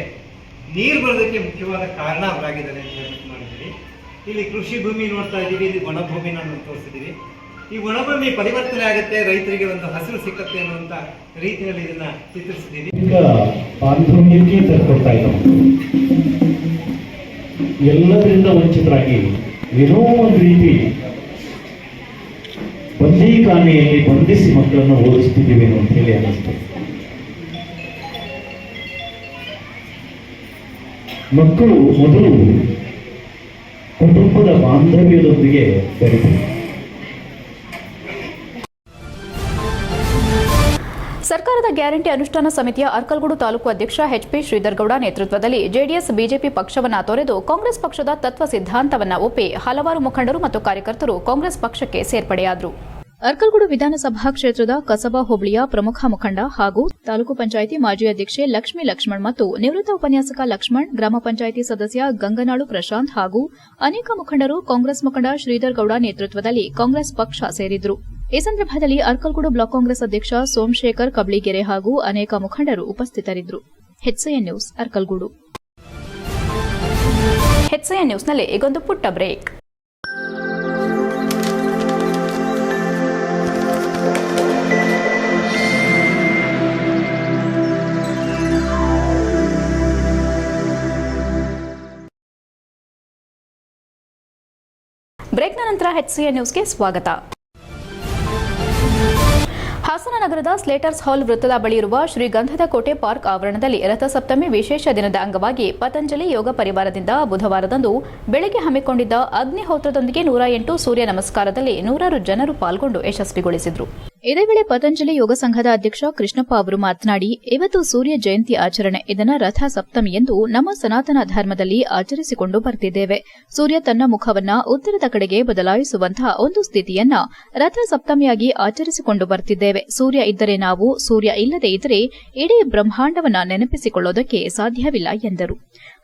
ನೀರು ಬರೋದಕ್ಕೆ ಮುಖ್ಯವಾದ ಕಾರಣ ಅವರಾಗಿದ್ದಾರೆ ಅಂತ ಹೇಳ್ಬಿಟ್ಟು ಮಾಡಿದ್ದೀವಿ ಇಲ್ಲಿ ಕೃಷಿ ಭೂಮಿ ನೋಡ್ತಾ ಇದ್ದೀವಿ ಇಲ್ಲಿ ಒಣಭೂಮಿನ ನಾವು ತೋರಿಸಿದ್ದೀವಿ ಈ ಒಣಭೂಮಿ ಪರಿವರ್ತನೆ ಆಗುತ್ತೆ, ರೈತರಿಗೆ ಒಂದು ಹಸಿರು ಸಿಕ್ಕತ್ತೆ ಅನ್ನುವಂಥ ರೀತಿಯಲ್ಲಿ ಇದನ್ನ ಚಿತ್ರಿಸಿದ್ದೀವಿ ಬಾಂಧವ್ಯಕ್ಕೆ ತರ್ಕೊಡ್ತಾ ಇದ್ದಾವೆ ಎಲ್ಲದರಿಂದ ವಂಚಿತರಾಗಿ ಏನೋ ಒಂದು ರೀತಿ ಬಂದೀಖಾನೆಯಲ್ಲಿ ಬಂಧಿಸಿ ಮಕ್ಕಳನ್ನು ಓದಿಸ್ತಿದ್ದೀವಿ ಅಂತ ಹೇಳಿ ಅನ್ನಿಸ್ತು ಮಕ್ಕಳು ಮೊದಲು ಕುಟುಂಬದ ಬಾಂಧವ್ಯದೊಂದಿಗೆ ಬೆರೆತು. ಸರ್ಕಾರದ ಗ್ಯಾರಂಟಿ ಅನುಷ್ಠಾನ ಸಮಿತಿಯ ಅರ್ಕಲ್ಗೂಡು ತಾಲೂಕು ಅಧ್ಯಕ್ಷ ಎಚ್ಪಿ ಶ್ರೀಧರ್ಗೌಡ ನೇತೃತ್ವದಲ್ಲಿ ಜೆಡಿಎಸ್, ಬಿಜೆಪಿ ಪಕ್ಷವನ್ನ ತೊರೆದು ಕಾಂಗ್ರೆಸ್ ಪಕ್ಷದ ತತ್ವ ಸಿದ್ಧಾಂತವನ್ನ ಒಪ್ಪಿ ಹಲವಾರು ಮುಖಂಡರು ಮತ್ತು ಕಾರ್ಯಕರ್ತರು ಕಾಂಗ್ರೆಸ್ ಪಕ್ಷಕ್ಕೆ ಸೇರ್ಪಡೆಯಾದರು. ಅರ್ಕಲ್ಗೂಡು ವಿಧಾನಸಭಾ ಕ್ಷೇತ್ರದ ಕಸಬಾ ಹೋಬಳಿಯ ಪ್ರಮುಖ ಮುಖಂಡ ಹಾಗೂ ತಾಲೂಕು ಪಂಚಾಯಿತಿ ಮಾಜಿ ಅಧ್ಯಕ್ಷೆ ಲಕ್ಷ್ಮೀ ಲಕ್ಷ್ಮಣ್ ಮತ್ತು ನಿವೃತ್ತ ಉಪನ್ಯಾಸಕ ಲಕ್ಷ್ಮಣ್, ಗ್ರಾಮ ಪಂಚಾಯಿತಿ ಸದಸ್ಯ ಗಂಗನಾಳು ಪ್ರಶಾಂತ್ ಹಾಗೂ ಅನೇಕ ಮುಖಂಡರು ಕಾಂಗ್ರೆಸ್ ಮುಖಂಡ ಶ್ರೀಧರ್ ಗೌಡ ನೇತೃತ್ವದಲ್ಲಿ ಕಾಂಗ್ರೆಸ್ ಪಕ್ಷ ಸೇರಿದ್ರು. ಈ ಸಂದರ್ಭದಲ್ಲಿ ಅರ್ಕಲ್ಗೂಡು ಬ್ಲಾಕ್ ಕಾಂಗ್ರೆಸ್ ಅಧ್ಯಕ್ಷ ಸೋಮಶೇಖರ್ ಕಬ್ಳಿಗೆರೆ ಹಾಗೂ ಅನೇಕ ಮುಖಂಡರು ಉಪಸ್ಥಿತರಿದ್ದರು. ನ್ಯೂಸ್ ಅರ್ಕಲ್ಗೂಡು. ನ್ಯೂಸ್ನಲ್ಲಿ ಈಗೊಂದು ಪುಟ್ಟ ಬ್ರೇಕ್. ನಂತರ ನ್ಯೂಸ್ ನ್ಯೂಸ್ಗೆ ಸ್ವಾಗತ. ಹಾಸನ ನಗರದ ಸ್ಲೇಟರ್ಸ್ ಹಾಲ್ ವೃತ್ತದ ಬಳಿ ಇರುವ ಶ್ರೀ ಗಂಧದ ಕೋಟೆ ಪಾರ್ಕ್ ಆವರಣದಲ್ಲಿ ರಥಸಪ್ತಮಿ ವಿಶೇಷ ದಿನದ ಅಂಗವಾಗಿ ಪತಂಜಲಿ ಯೋಗ ಪರಿವಾರದಿಂದ ಬುಧವಾರದಂದು ಬೆಳಗ್ಗೆ ಹಮ್ಮಿಕೊಂಡಿದ್ದ ಅಗ್ನಿಹೋತ್ರದೊಂದಿಗೆ ನೂರ ಎಂಟು ಸೂರ್ಯ ನಮಸ್ಕಾರದಲ್ಲಿ ನೂರಾರು ಜನರು ಪಾಲ್ಗೊಂಡು ಯಶಸ್ವಿಗೊಳಿಸಿದರು. ಇದೇ ವೇಳೆ ಪತಂಜಲಿ ಯೋಗ ಸಂಘದ ಅಧ್ಯಕ್ಷ ಕೃಷ್ಣಪ್ಪ ಅವರು ಮಾತನಾಡಿ, ಇವತ್ತು ಸೂರ್ಯ ಜಯಂತಿ ಆಚರಣೆ, ಇದನ್ನ ರಥ ಸಪ್ತಮಿ ಎಂದು ನಮ್ಮ ಸನಾತನ ಧರ್ಮದಲ್ಲಿ ಆಚರಿಸಿಕೊಂಡು ಬರ್ತಿದ್ದೇವೆ. ಸೂರ್ಯ ತನ್ನ ಮುಖವನ್ನ ಉತ್ತರದ ಕಡೆಗೆ ಬದಲಾಯಿಸುವಂತಹ ಒಂದು ಸ್ಥಿತಿಯನ್ನ ರಥ ಸಪ್ತಮಿಯಾಗಿ ಆಚರಿಸಿಕೊಂಡು ಬರ್ತಿದ್ದೇವೆ. ಸೂರ್ಯ ಇದ್ದರೆ ನಾವು, ಸೂರ್ಯ ಇಲ್ಲದೇ ಇದ್ದರೆ ಇಡೀ ಬ್ರಹ್ಮಾಂಡವನ್ನ ನೆನಪಿಸಿಕೊಳ್ಳೋದಕ್ಕೆ ಸಾಧ್ಯವಿಲ್ಲ ಎಂದರು.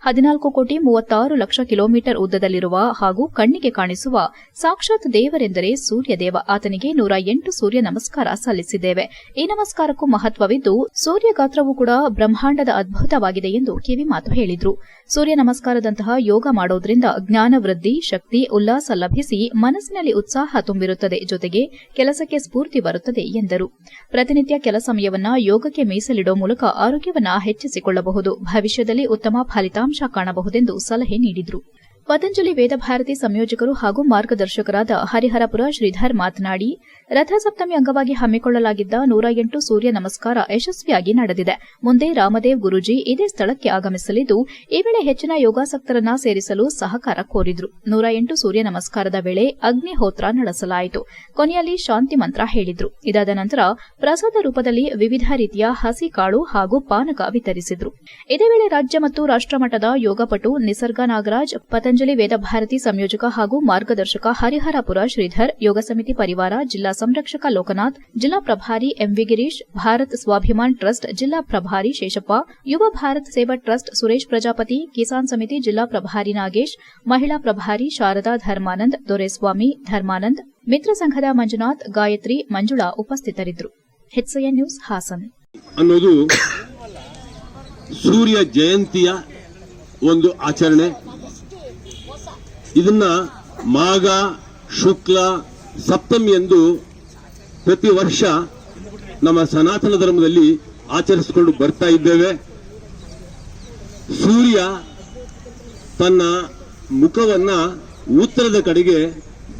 ಹದಿನಾಲ್ಕು ಕೋಟಿ ಮೂವತ್ತಾರು ಲಕ್ಷ ಕಿಲೋಮೀಟರ್ ಉದ್ದದಲ್ಲಿರುವ ಹಾಗೂ ಕಣ್ಣಿಗೆ ಕಾಣಿಸುವ ಸಾಕ್ಷಾತ್ ದೇವರೆಂದರೆ ಸೂರ್ಯದೇವ. ಆತನಿಗೆ ನೂರ ಎಂಟು ಸೂರ್ಯ ನಮಸ್ಕಾರ ಸಲ್ಲಿಸಿದ್ದೇವೆ. ಈ ನಮಸ್ಕಾರಕ್ಕೂ ಮಹತ್ವವಿದ್ದು, ಸೂರ್ಯ ಗಾತ್ರವೂ ಕೂಡ ಬ್ರಹ್ಮಾಂಡದ ಅದ್ಭುತವಾಗಿದೆ ಎಂದು ಕಿವಿಮಾತು ಹೇಳಿದ್ರು. ಸೂರ್ಯ ನಮಸ್ಕಾರದಂತಹ ಯೋಗ ಮಾಡೋದ್ರಿಂದ ಜ್ಞಾನ ವೃದ್ಧಿ, ಶಕ್ತಿ, ಉಲ್ಲಾಸ ಲಭಿಸಿ ಮನಸ್ಸಿನಲ್ಲಿ ಉತ್ಸಾಹ ತುಂಬಿರುತ್ತದೆ ಜೊತೆಗೆ ಕೆಲಸಕ್ಕೆ ಸ್ಫೂರ್ತಿ ಬರುತ್ತದೆ ಎಂದರು. ಪ್ರತಿನಿತ್ಯ ಕೆಲ ಸಮಯವನ್ನ ಯೋಗಕ್ಕೆ ಮೀಸಲಿಡೋ ಮೂಲಕ ಆರೋಗ್ಯವನ್ನ ಹೆಚ್ಚಿಸಿಕೊಳ್ಳಬಹುದು. ಭವಿಷ್ಯದಲ್ಲಿ ಉತ್ತಮ ಫಲಿತಾಂಶ ಕಾಣಬಹುದೆಂದು ಸಲಹೆ ನೀಡಿದರು. ಪತಂಜಲಿ ವೇದಭಾರತಿ ಸಂಯೋಜಕರು ಹಾಗೂ ಮಾರ್ಗದರ್ಶಕರಾದ ಹರಿಹರಪುರ ಶ್ರೀಧರ್ ಮಾತನಾಡಿ ರಥಸಪ್ತಮಿ ಅಂಗವಾಗಿ ಹಮ್ಮಿಕೊಳ್ಳಲಾಗಿದ್ದ ನೂರ ಎಂಟು ಸೂರ್ಯ ನಮಸ್ಕಾರ ಯಶಸ್ವಿಯಾಗಿ ನಡೆದಿದೆ. ಮುಂದೆ ರಾಮದೇವ್ ಗುರುಜಿ ಇದೇ ಸ್ಥಳಕ್ಕೆ ಆಗಮಿಸಲಿದ್ದು, ಈ ವೇಳೆ ಹೆಚ್ಚಿನ ಯೋಗಾಸಕ್ತರನ್ನ ಸೇರಿಸಲು ಸಹಕಾರ ಕೋರಿದ್ರು. ನೂರ ಎಂಟು ಸೂರ್ಯ ನಮಸ್ಕಾರದ ವೇಳೆ ಅಗ್ನಿಹೋತ್ರ ನಡೆಸಲಾಯಿತು. ಕೊನೆಯಲ್ಲಿ ಶಾಂತಿ ಮಂತ್ರ ಹೇಳಿದ್ರು. ಇದಾದ ನಂತರ ಪ್ರಸಾದ ರೂಪದಲ್ಲಿ ವಿವಿಧ ರೀತಿಯ ಹಸಿ ಕಾಳು ಹಾಗೂ ಪಾನಕ ವಿತರಿಸಿದ್ರು. ಇದೇ ವೇಳೆ ರಾಜ್ಯ ಮತ್ತು ರಾಷ್ಟಮಟ್ಟದ ಯೋಗಪಟು ನಿಸರ್ಗ ನಾಗರಾಜ್, ಪತಂಜಲಿ ವೇದಭಾರತಿ ಸಂಯೋಜಕ ಹಾಗೂ ಮಾರ್ಗದರ್ಶಕ ಹರಿಹರಪುರ ಶ್ರೀಧರ್, ಯೋಗ ಸಮಿತಿ ಪರಿವಾರ, ಜಿಲ್ಲಾ ಸಂರಕ್ಷಕ ಲೋಕನಾಥ್, ಜಿಲ್ಲಾ ಪ್ರಭಾರಿ M V Girish, Bharat Swabhiman trust ಜಿಲ್ಲಾ ಪ್ರಭಾರಿ ಶೇಷಪ್ಪ, ಯುವ ಭಾರತ್ ಸೇವಾ ಟ್ರಸ್ಟ್ ಸುರೇಶ್ ಪ್ರಜಾಪತಿ, ಕಿಸಾನ್ ಸಮಿತಿ ಜಿಲ್ಲಾ ಪ್ರಭಾರಿ ನಾಗೇಶ್, ಮಹಿಳಾ ಪ್ರಭಾರಿ ಶಾರದಾ ಧರ್ಮಾನಂದ್, ದೊರೆಸ್ವಾಮಿ ಧರ್ಮಾನಂದ್, ಮಿತ್ರ ಸಂಘದ ಮಂಜುನಾಥ್, ಗಾಯತ್ರಿ ಮಂಜುಳಾ ಉಪಸ್ಥಿತರಿದ್ದರು. ನ್ಯೂಸ್ ಹಾಸನ್. ಅನ್ನೋದು ಸೂರ್ಯ ಜಯಂತಿಯ ಒಂದು ಆಚರಣೆ. ಇದನ್ನ ಮಾಘ, ಶುಕ್ಲ, ಸಪ್ತಮಿ ಎಂದು ಪ್ರತಿ ವರ್ಷ ನಮ್ಮ ಸನಾತನ ಧರ್ಮದಲ್ಲಿ ಆಚರಿಸಿಕೊಂಡು ಬರ್ತಾ ಇದ್ದೇವೆ. ಸೂರ್ಯ ತನ್ನ ಮುಖವನ್ನ ಉತ್ತರದ ಕಡೆಗೆ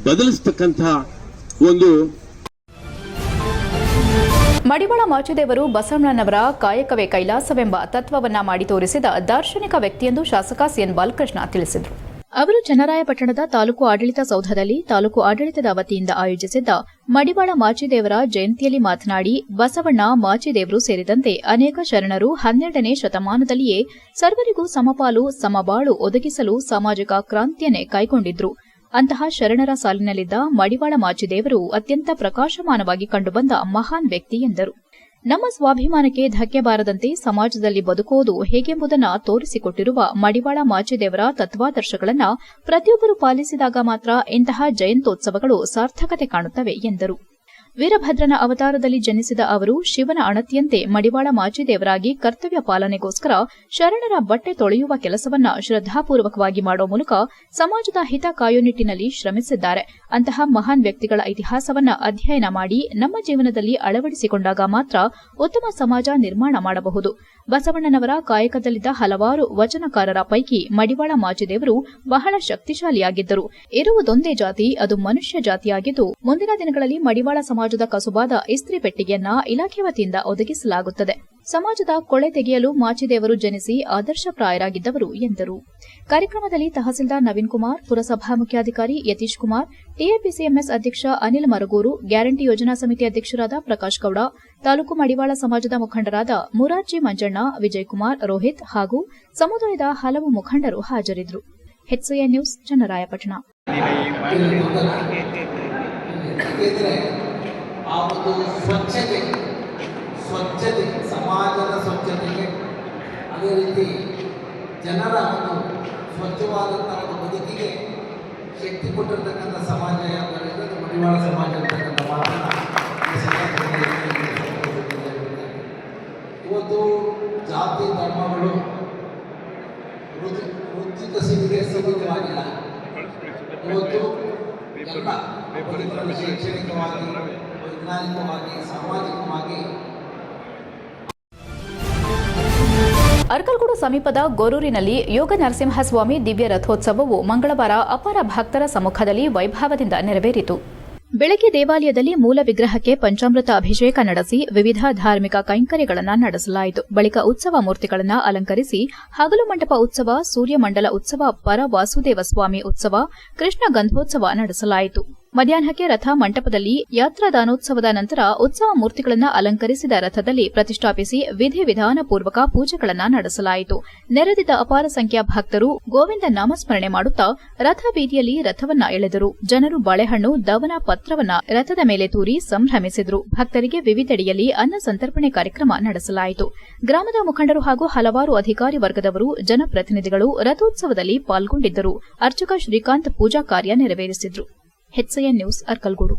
ಬದಲಿಸತಕ್ಕಂತಹ ಒಂದು ಮಡಿವಾಳ ಮಾಚದೇವರು ಬಸವಣ್ಣನವರ ಕಾಯಕವೇ ಕೈಲಾಸವೆಂಬ ತತ್ವವನ್ನ ಮಾಡಿ ತೋರಿಸಿದ ದಾರ್ಶನಿಕ ವ್ಯಕ್ತಿಯೆಂದು ಶಾಸಕ ಸಿಎನ್ ಬಾಲಕೃಷ್ಣ ತಿಳಿಸಿದರು. ಅವರು ಚನ್ನರಾಯಪಟ್ಟಣದ ತಾಲೂಕು ಆಡಳಿತ ಸೌಧದಲ್ಲಿ ತಾಲೂಕು ಆಡಳಿತದ ವತಿಯಿಂದ ಆಯೋಜಿಸಿದ್ದ ಮಡಿವಾಳ ಮಾಚಿದೇವರ ಜಯಂತಿಯಲ್ಲಿ ಮಾತನಾಡಿ, ಬಸವಣ್ಣ ಮಾಚಿದೇವರು ಸೇರಿದಂತೆ ಅನೇಕ ಶರಣರು ಹನ್ನೆರಡನೇ ಶತಮಾನದಲ್ಲಿಯೇ ಸರ್ವರಿಗೂ ಸಮಪಾಲು, ಸಮಬಾಳು ಒದಗಿಸಲು ಸಾಮಾಜಿಕ ಕ್ರಾಂತಿಯನ್ನೇ ಕೈಗೊಂಡಿದ್ರು. ಅಂತಹ ಶರಣರ ಸಾಲಿನಲ್ಲಿದ್ದ ಮಡಿವಾಳ ಮಾಚಿದೇವರು ಅತ್ಯಂತ ಪ್ರಕಾಶಮಾನವಾಗಿ ಕಂಡುಬಂದ ಮಹಾನ್ ವ್ಯಕ್ತಿ ಎಂದರು. ನಮ್ಮ ಸ್ವಾಭಿಮಾನಕ್ಕೆ ಧಕ್ಕೆ ಬಾರದಂತೆ ಸಮಾಜದಲ್ಲಿ ಬದುಕುವುದು ಹೇಗೆಂಬುದನ್ನು ತೋರಿಸಿಕೊಟ್ಟಿರುವ ಮಡಿವಾಳ ಮಾಚಿದೇವರ ತತ್ವಾದರ್ಶಗಳನ್ನು ಪ್ರತಿಯೊಬ್ಬರು ಪಾಲಿಸಿದಾಗ ಮಾತ್ರ ಇಂತಹ ಜಯಂತ್ಯೋತ್ಸವಗಳು ಸಾರ್ಥಕತೆ ಕಾಣುತ್ತವೆ ಎಂದರು. ವೀರಭದ್ರನ ಅವತಾರದಲ್ಲಿ ಜನಿಸಿದ ಅವರು ಶಿವನ ಅಣತಿಯಂತೆ ಮಡಿವಾಳ ಮಾಚಿದೇವರಾಗಿ ಕರ್ತವ್ಯ ಪಾಲನೆಗೋಸ್ಕರ ಶರಣರ ಬಟ್ಟೆ ತೊಳೆಯುವ ಕೆಲಸವನ್ನ ಶ್ರದ್ಧಾಪೂರ್ವಕವಾಗಿ ಮಾಡುವ ಮೂಲಕ ಸಮಾಜದ ಹಿತ ಕಾಯೋ ನಿಟ್ಟಿನಲ್ಲಿ ಶ್ರಮಿಸಿದ್ದಾರೆ. ಅಂತಹ ಮಹಾನ್ ವ್ಯಕ್ತಿಗಳ ಇತಿಹಾಸವನ್ನ ಅಧ್ಯಯನ ಮಾಡಿ ನಮ್ಮ ಜೀವನದಲ್ಲಿ ಅಳವಡಿಸಿಕೊಂಡಾಗ ಮಾತ್ರ ಉತ್ತಮ ಸಮಾಜ ನಿರ್ಮಾಣ ಮಾಡಬಹುದು. ಬಸವಣ್ಣನವರ ಕಾಯಕದಲ್ಲಿದ್ದ ಹಲವಾರು ವಚನಕಾರರ ಪೈಕಿ ಮಡಿವಾಳ ಮಾಚಿದೇವರು ಬಹಳ ಶಕ್ತಿಶಾಲಿಯಾಗಿದ್ದರು. ಇರುವುದೊಂದೇ ಜಾತಿ, ಅದು ಮನುಷ್ಯ ಜಾತಿಯಾಗಿದ್ದು, ಮುಂದಿನ ದಿನಗಳಲ್ಲಿ ಮಡಿವಾಳ ಸಮಾಜದ ಕಸುಬಾದ ಇಸ್ತ್ರಿ ಪೆಟ್ಟಿಗೆಯನ್ನ ಇಲಾಖೆ ವತಿಯಿಂದ ಒದಗಿಸಲಾಗುತ್ತದೆ. ಸಮಾಜದ ಕೊಳೆ ತೆಗೆಯಲು ಮಾಚಿದೇವರು ಜನಿಸಿ ಆದರ್ಶಪ್ರಾಯರಾಗಿದ್ದವರು ಎಂದರು. ಕಾರ್ಯಕ್ರಮದಲ್ಲಿ ತಹಸೀಲ್ದಾರ್ ನವೀನ್ ಕುಮಾರ್, ಪುರಸಭಾ ಮುಖ್ಯಾಧಿಕಾರಿ ಯತೀಶ್ ಕುಮಾರ್, ಟಿಎಪಿಸಿಎಂಎಸ್ ಅಧ್ಯಕ್ಷ ಅನಿಲ್ ಮರಗೂರು, ಗ್ಯಾರಂಟಿ ಯೋಜನಾ ಸಮಿತಿ ಅಧ್ಯಕ್ಷರಾದ ಪ್ರಕಾಶ್ ಗೌಡ, ತಾಲೂಕು ಮಡಿವಾಳ ಸಮಾಜದ ಮುಖಂಡರಾದ ಮುರಾರ್ಜಿ ಮಂಜಣ್ಣ ವಿಜಯಕುಮಾರ್ ರೋಹಿತ್ ಹಾಗೂ ಸಮುದಾಯದ ಹಲವು ಮುಖಂಡರು ಹಾಜರಿದ್ದರು. ನ್ಯೂಸ್, ಚನ್ನರಾಯಪಟ್ಟಣ. ಆ ಒಂದು ಸ್ವಚ್ಛತೆ ಸ್ವಚ್ಛತೆ ಸಮಾಜದ ಸ್ವಚ್ಛತೆಗೆ. ಅದೇ ರೀತಿ ಜನರ ಒಂದು ಸ್ವಚ್ಛವಾದಂಥ ಒಂದು ಬದುಕಿಗೆ ಶಕ್ತಿ ಕೊಟ್ಟಿರ್ತಕ್ಕಂಥ ಸಮಾಜ ಅದು ಮಡಿವಾಳ ಸಮಾಜ ಅಂತಕ್ಕಂಥ ಮಾತನ್ನ ಇವತ್ತು ಜಾತಿ ಧರ್ಮಗಳು ವೃತ್ತಿ ವೃತ್ತಿಕ ಸಿದ್ಧಿಗೆ ಸೀಮಿತವಾಗಿಲ್ಲ ಇವತ್ತು ಎಲ್ಲ ಶೈಕ್ಷಣಿಕವಾಗಿ ವೈಜ್ಞಾನಿಕವಾಗಿ, ಸಾಮಾಜಿಕವಾಗಿ. ಅರ್ಕಲ್ಗೂಡು ಸಮೀಪದ ಗೊರೂರಿನಲ್ಲಿ ಯೋಗ ನರಸಿಂಹಸ್ವಾಮಿ ದಿವ್ಯ ರಥೋತ್ಸವವು ಮಂಗಳವಾರ ಅಪಾರ ಭಕ್ತರ ಸಮ್ಮುಖದಲ್ಲಿ ವೈಭವದಿಂದ ನೆರವೇರಿತು. ಬೆಳಗ್ಗೆ ದೇವಾಲಯದಲ್ಲಿ ಮೂಲ ವಿಗ್ರಹಕ್ಕೆ ಪಂಚಾಮೃತ ಅಭಿಷೇಕ ನಡೆಸಿ ವಿವಿಧ ಧಾರ್ಮಿಕ ಕೈಂಕರ್ಯಗಳನ್ನು ನಡೆಸಲಾಯಿತು. ಬಳಿಕ ಉತ್ಸವ ಮೂರ್ತಿಗಳನ್ನು ಅಲಂಕರಿಸಿ ಹಗಲು ಮಂಟಪ ಉತ್ಸವ, ಸೂರ್ಯಮಂಡಲ ಉತ್ಸವ ಪರ ವಾಸುದೇವ ಸ್ವಾಮಿ ಉತ್ಸವ, ಕೃಷ್ಣ ಗಂಧೋತ್ಸವ ನಡೆಸಲಾಯಿತು. ಮಧ್ಯಾಹ್ನಕ್ಕೆ ರಥ ಮಂಟಪದಲ್ಲಿ ಯಾತ್ರಾದಾನೋತ್ಸವದ ನಂತರ ಉತ್ಸವ ಮೂರ್ತಿಗಳನ್ನು ಅಲಂಕರಿಸಿದ ರಥದಲ್ಲಿ ಪ್ರತಿಷ್ಠಾಪಿಸಿ ವಿಧಿ ವಿಧಾನಪೂರ್ವಕ ಪೂಜೆಗಳನ್ನು ನಡೆಸಲಾಯಿತು. ನೆರೆದಿದ್ದ ಅಪಾರ ಸಂಖ್ಯಾ ಭಕ್ತರು ಗೋವಿಂದ ನಾಮಸ್ಮರಣೆ ಮಾಡುತ್ತಾ ರಥ ಬೀದಿಯಲ್ಲಿ ರಥವನ್ನ ಎಳೆದರು. ಜನರು ಬಾಳೆಹಣ್ಣು, ದವನ ಪತ್ರವನ್ನ ರಥದ ಮೇಲೆ ತೂರಿ ಸಂಭ್ರಮಿಸಿದರು. ಭಕ್ತರಿಗೆ ವಿವಿಧೆಡೆಯಲ್ಲಿ ಅನ್ನ ಸಂತರ್ಪಣೆ ಕಾರ್ಯಕ್ರಮ ನಡೆಸಲಾಯಿತು. ಗ್ರಾಮದ ಮುಖಂಡರು ಹಾಗೂ ಹಲವಾರು ಅಧಿಕಾರಿ ವರ್ಗದವರು, ಜನಪ್ರತಿನಿಧಿಗಳು ರಥೋತ್ಸವದಲ್ಲಿ ಪಾಲ್ಗೊಂಡಿದ್ದರು. ಅರ್ಚಕ ಶ್ರೀಕಾಂತ್ ಪೂಜಾ ಕಾರ್ಯ ನೆರವೇರಿಸಿದ್ರು. H N news Arkalgud.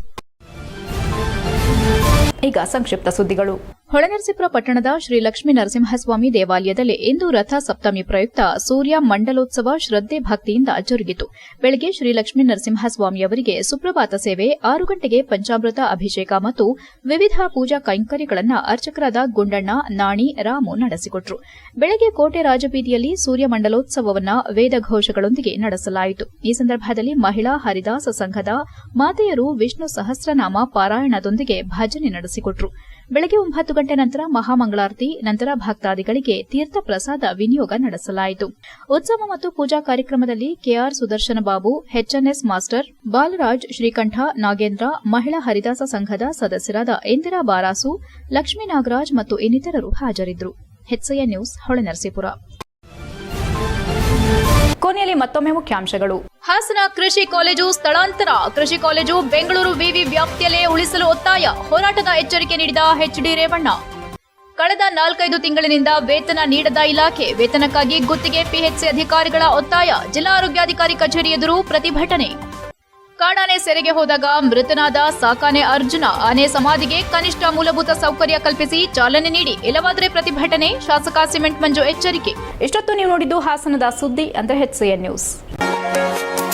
ಈಗ ಸಂಕ್ಷಿಪ್ತ ಸುದ್ದಿಗಳು. ಹೊಳೆನರಸೀಪುರ ಪಟ್ಟಣದ ಶ್ರೀ ಲಕ್ಷ್ಮೀ ನರಸಿಂಹಸ್ವಾಮಿ ದೇವಾಲಯದಲ್ಲಿ ಇಂದು ರಥ ಸಪ್ತಮಿ ಪ್ರಯುಕ್ತ ಸೂರ್ಯ ಮಂಡಲೋತ್ಸವ ಶ್ರದ್ದೆ ಭಕ್ತಿಯಿಂದ ಜರುಗಿತು. ಬೆಳಗ್ಗೆ ಶ್ರೀ ಲಕ್ಷ್ಮೀ ನರಸಿಂಹಸ್ವಾಮಿಯವರಿಗೆ ಸುಪ್ರಭಾತ ಸೇವೆ, ಆರು ಗಂಟೆಗೆ ಪಂಚಾಮೃತ ಅಭಿಷೇಕ ಮತ್ತು ವಿವಿಧ ಪೂಜಾ ಕೈಂಕರ್ಯಗಳನ್ನು ಅರ್ಚಕರಾದ ಗುಂಡಣ್ಣ, ನಾಣಿ, ರಾಮು ನಡೆಸಿಕೊಟ್ರು. ಬೆಳಗ್ಗೆ ಕೋಟೆ ರಾಜಬೀದಿಯಲ್ಲಿ ಸೂರ್ಯ ಮಂಡಲೋತ್ಸವವನ್ನು ವೇದಘೋಷಗಳೊಂದಿಗೆ ನಡೆಸಲಾಯಿತು. ಈ ಸಂದರ್ಭದಲ್ಲಿ ಮಹಿಳಾ ಹರಿದಾಸ ಸಂಘದ ಮಾತೆಯರು ವಿಷ್ಣು ಸಹಸ್ರನಾಮ ಪಾರಾಯಣದೊಂದಿಗೆ ಭಜನೆ ನಡೆಸಿಕೊಟ್ರು. ಬೆಳಗ್ಗೆ ಒಂಬತ್ತು ಗಂಟೆ ನಂತರ ಮಹಾಮಂಗಳಾರತಿ, ನಂತರ ಭಕ್ತಾದಿಗಳಿಗೆ ತೀರ್ಥ ಪ್ರಸಾದ ವಿನಿಯೋಗ ನಡೆಸಲಾಯಿತು. ಉತ್ಸವ ಮತ್ತು ಪೂಜಾ ಕಾರ್ಯಕ್ರಮದಲ್ಲಿ K R Sudarshana Babu H N S master, Balaraj Srikanta, Nagendra, ಮಹಿಳಾ ಹರಿದಾಸ ಸಂಘದ ಸದಸ್ಯರಾದ ಇಂದಿರಾ ಬಾರಾಸು, ಲಕ್ಷ್ಮೀ ನಾಗರಾಜ್ ಮತ್ತು ಇನ್ನಿತರರು ಹಾಜರಿದ್ದರು. ನ್ಯೂಸ್ ಕೊನೆಯಲ್ಲಿ ಮತ್ತೊಮ್ಮೆ ಮುಖ್ಯಾಂಶಗಳು. ಹಾಸನ ಕೃಷಿ ಕಾಲೇಜು ಸ್ಥಳಾಂತರ. ಕೃಷಿ ಕಾಲೇಜು ಬೆಂಗಳೂರು ವಿವಿ ವ್ಯಾಪ್ತಿಯಲ್ಲೇ ಉಳಿಸಲು ಒತ್ತಾಯ. ಹೋರಾಟದ ಎಚ್ಚರಿಕೆ ನೀಡಿದ ಎಚ್ಡಿ ರೇವಣ್ಣ. ಕಳೆದ ನಾಲ್ಕೈದು ತಿಂಗಳಿನಿಂದ ವೇತನ ನೀಡದ ಇಲಾಖೆ ವೇತನಕ್ಕಾಗಿ ಗುತ್ತಿಗೆ ಪಿಎಚ್ಸಿ ಅಧಿಕಾರಿಗಳ ಒತ್ತಾಯ. ಜಿಲ್ಲಾ ಆರೋಗ್ಯಾಧಿಕಾರಿ ಕಚೇರಿ ಎದುರು ಪ್ರತಿಭಟನೆ. ಕಾಡಾನೆ ಸೆರೆಗೆ ಹೋದಾಗ ಮೃತನಾದ ಸಾಕಾನೆ ಅರ್ಜುನ ಆನೆ ಸಮಾಧಿಗೆ ಕನಿಷ್ಠ ಮೂಲಭೂತ ಸೌಕರ್ಯ ಕಲ್ಪಿಸಿ ಚಾಲನೆ ನೀಡಿ. ಇಲ್ಲವಾದರೆ ಪ್ರತಿಭಟನೆ, ಶಾಸಕ ಸಿಮೆಂಟ್ ಮಂಜು ಎಚ್ಚರಿಕೆ. ಇಷ್ಟೊತ್ತು ನೀವು ನೋಡಿದ್ದು ಹಾಸನದ ಸುದ್ದಿ ಅಂದ್ರೆ ಎನ್ ನ್ಯೂಸ್. Thank you.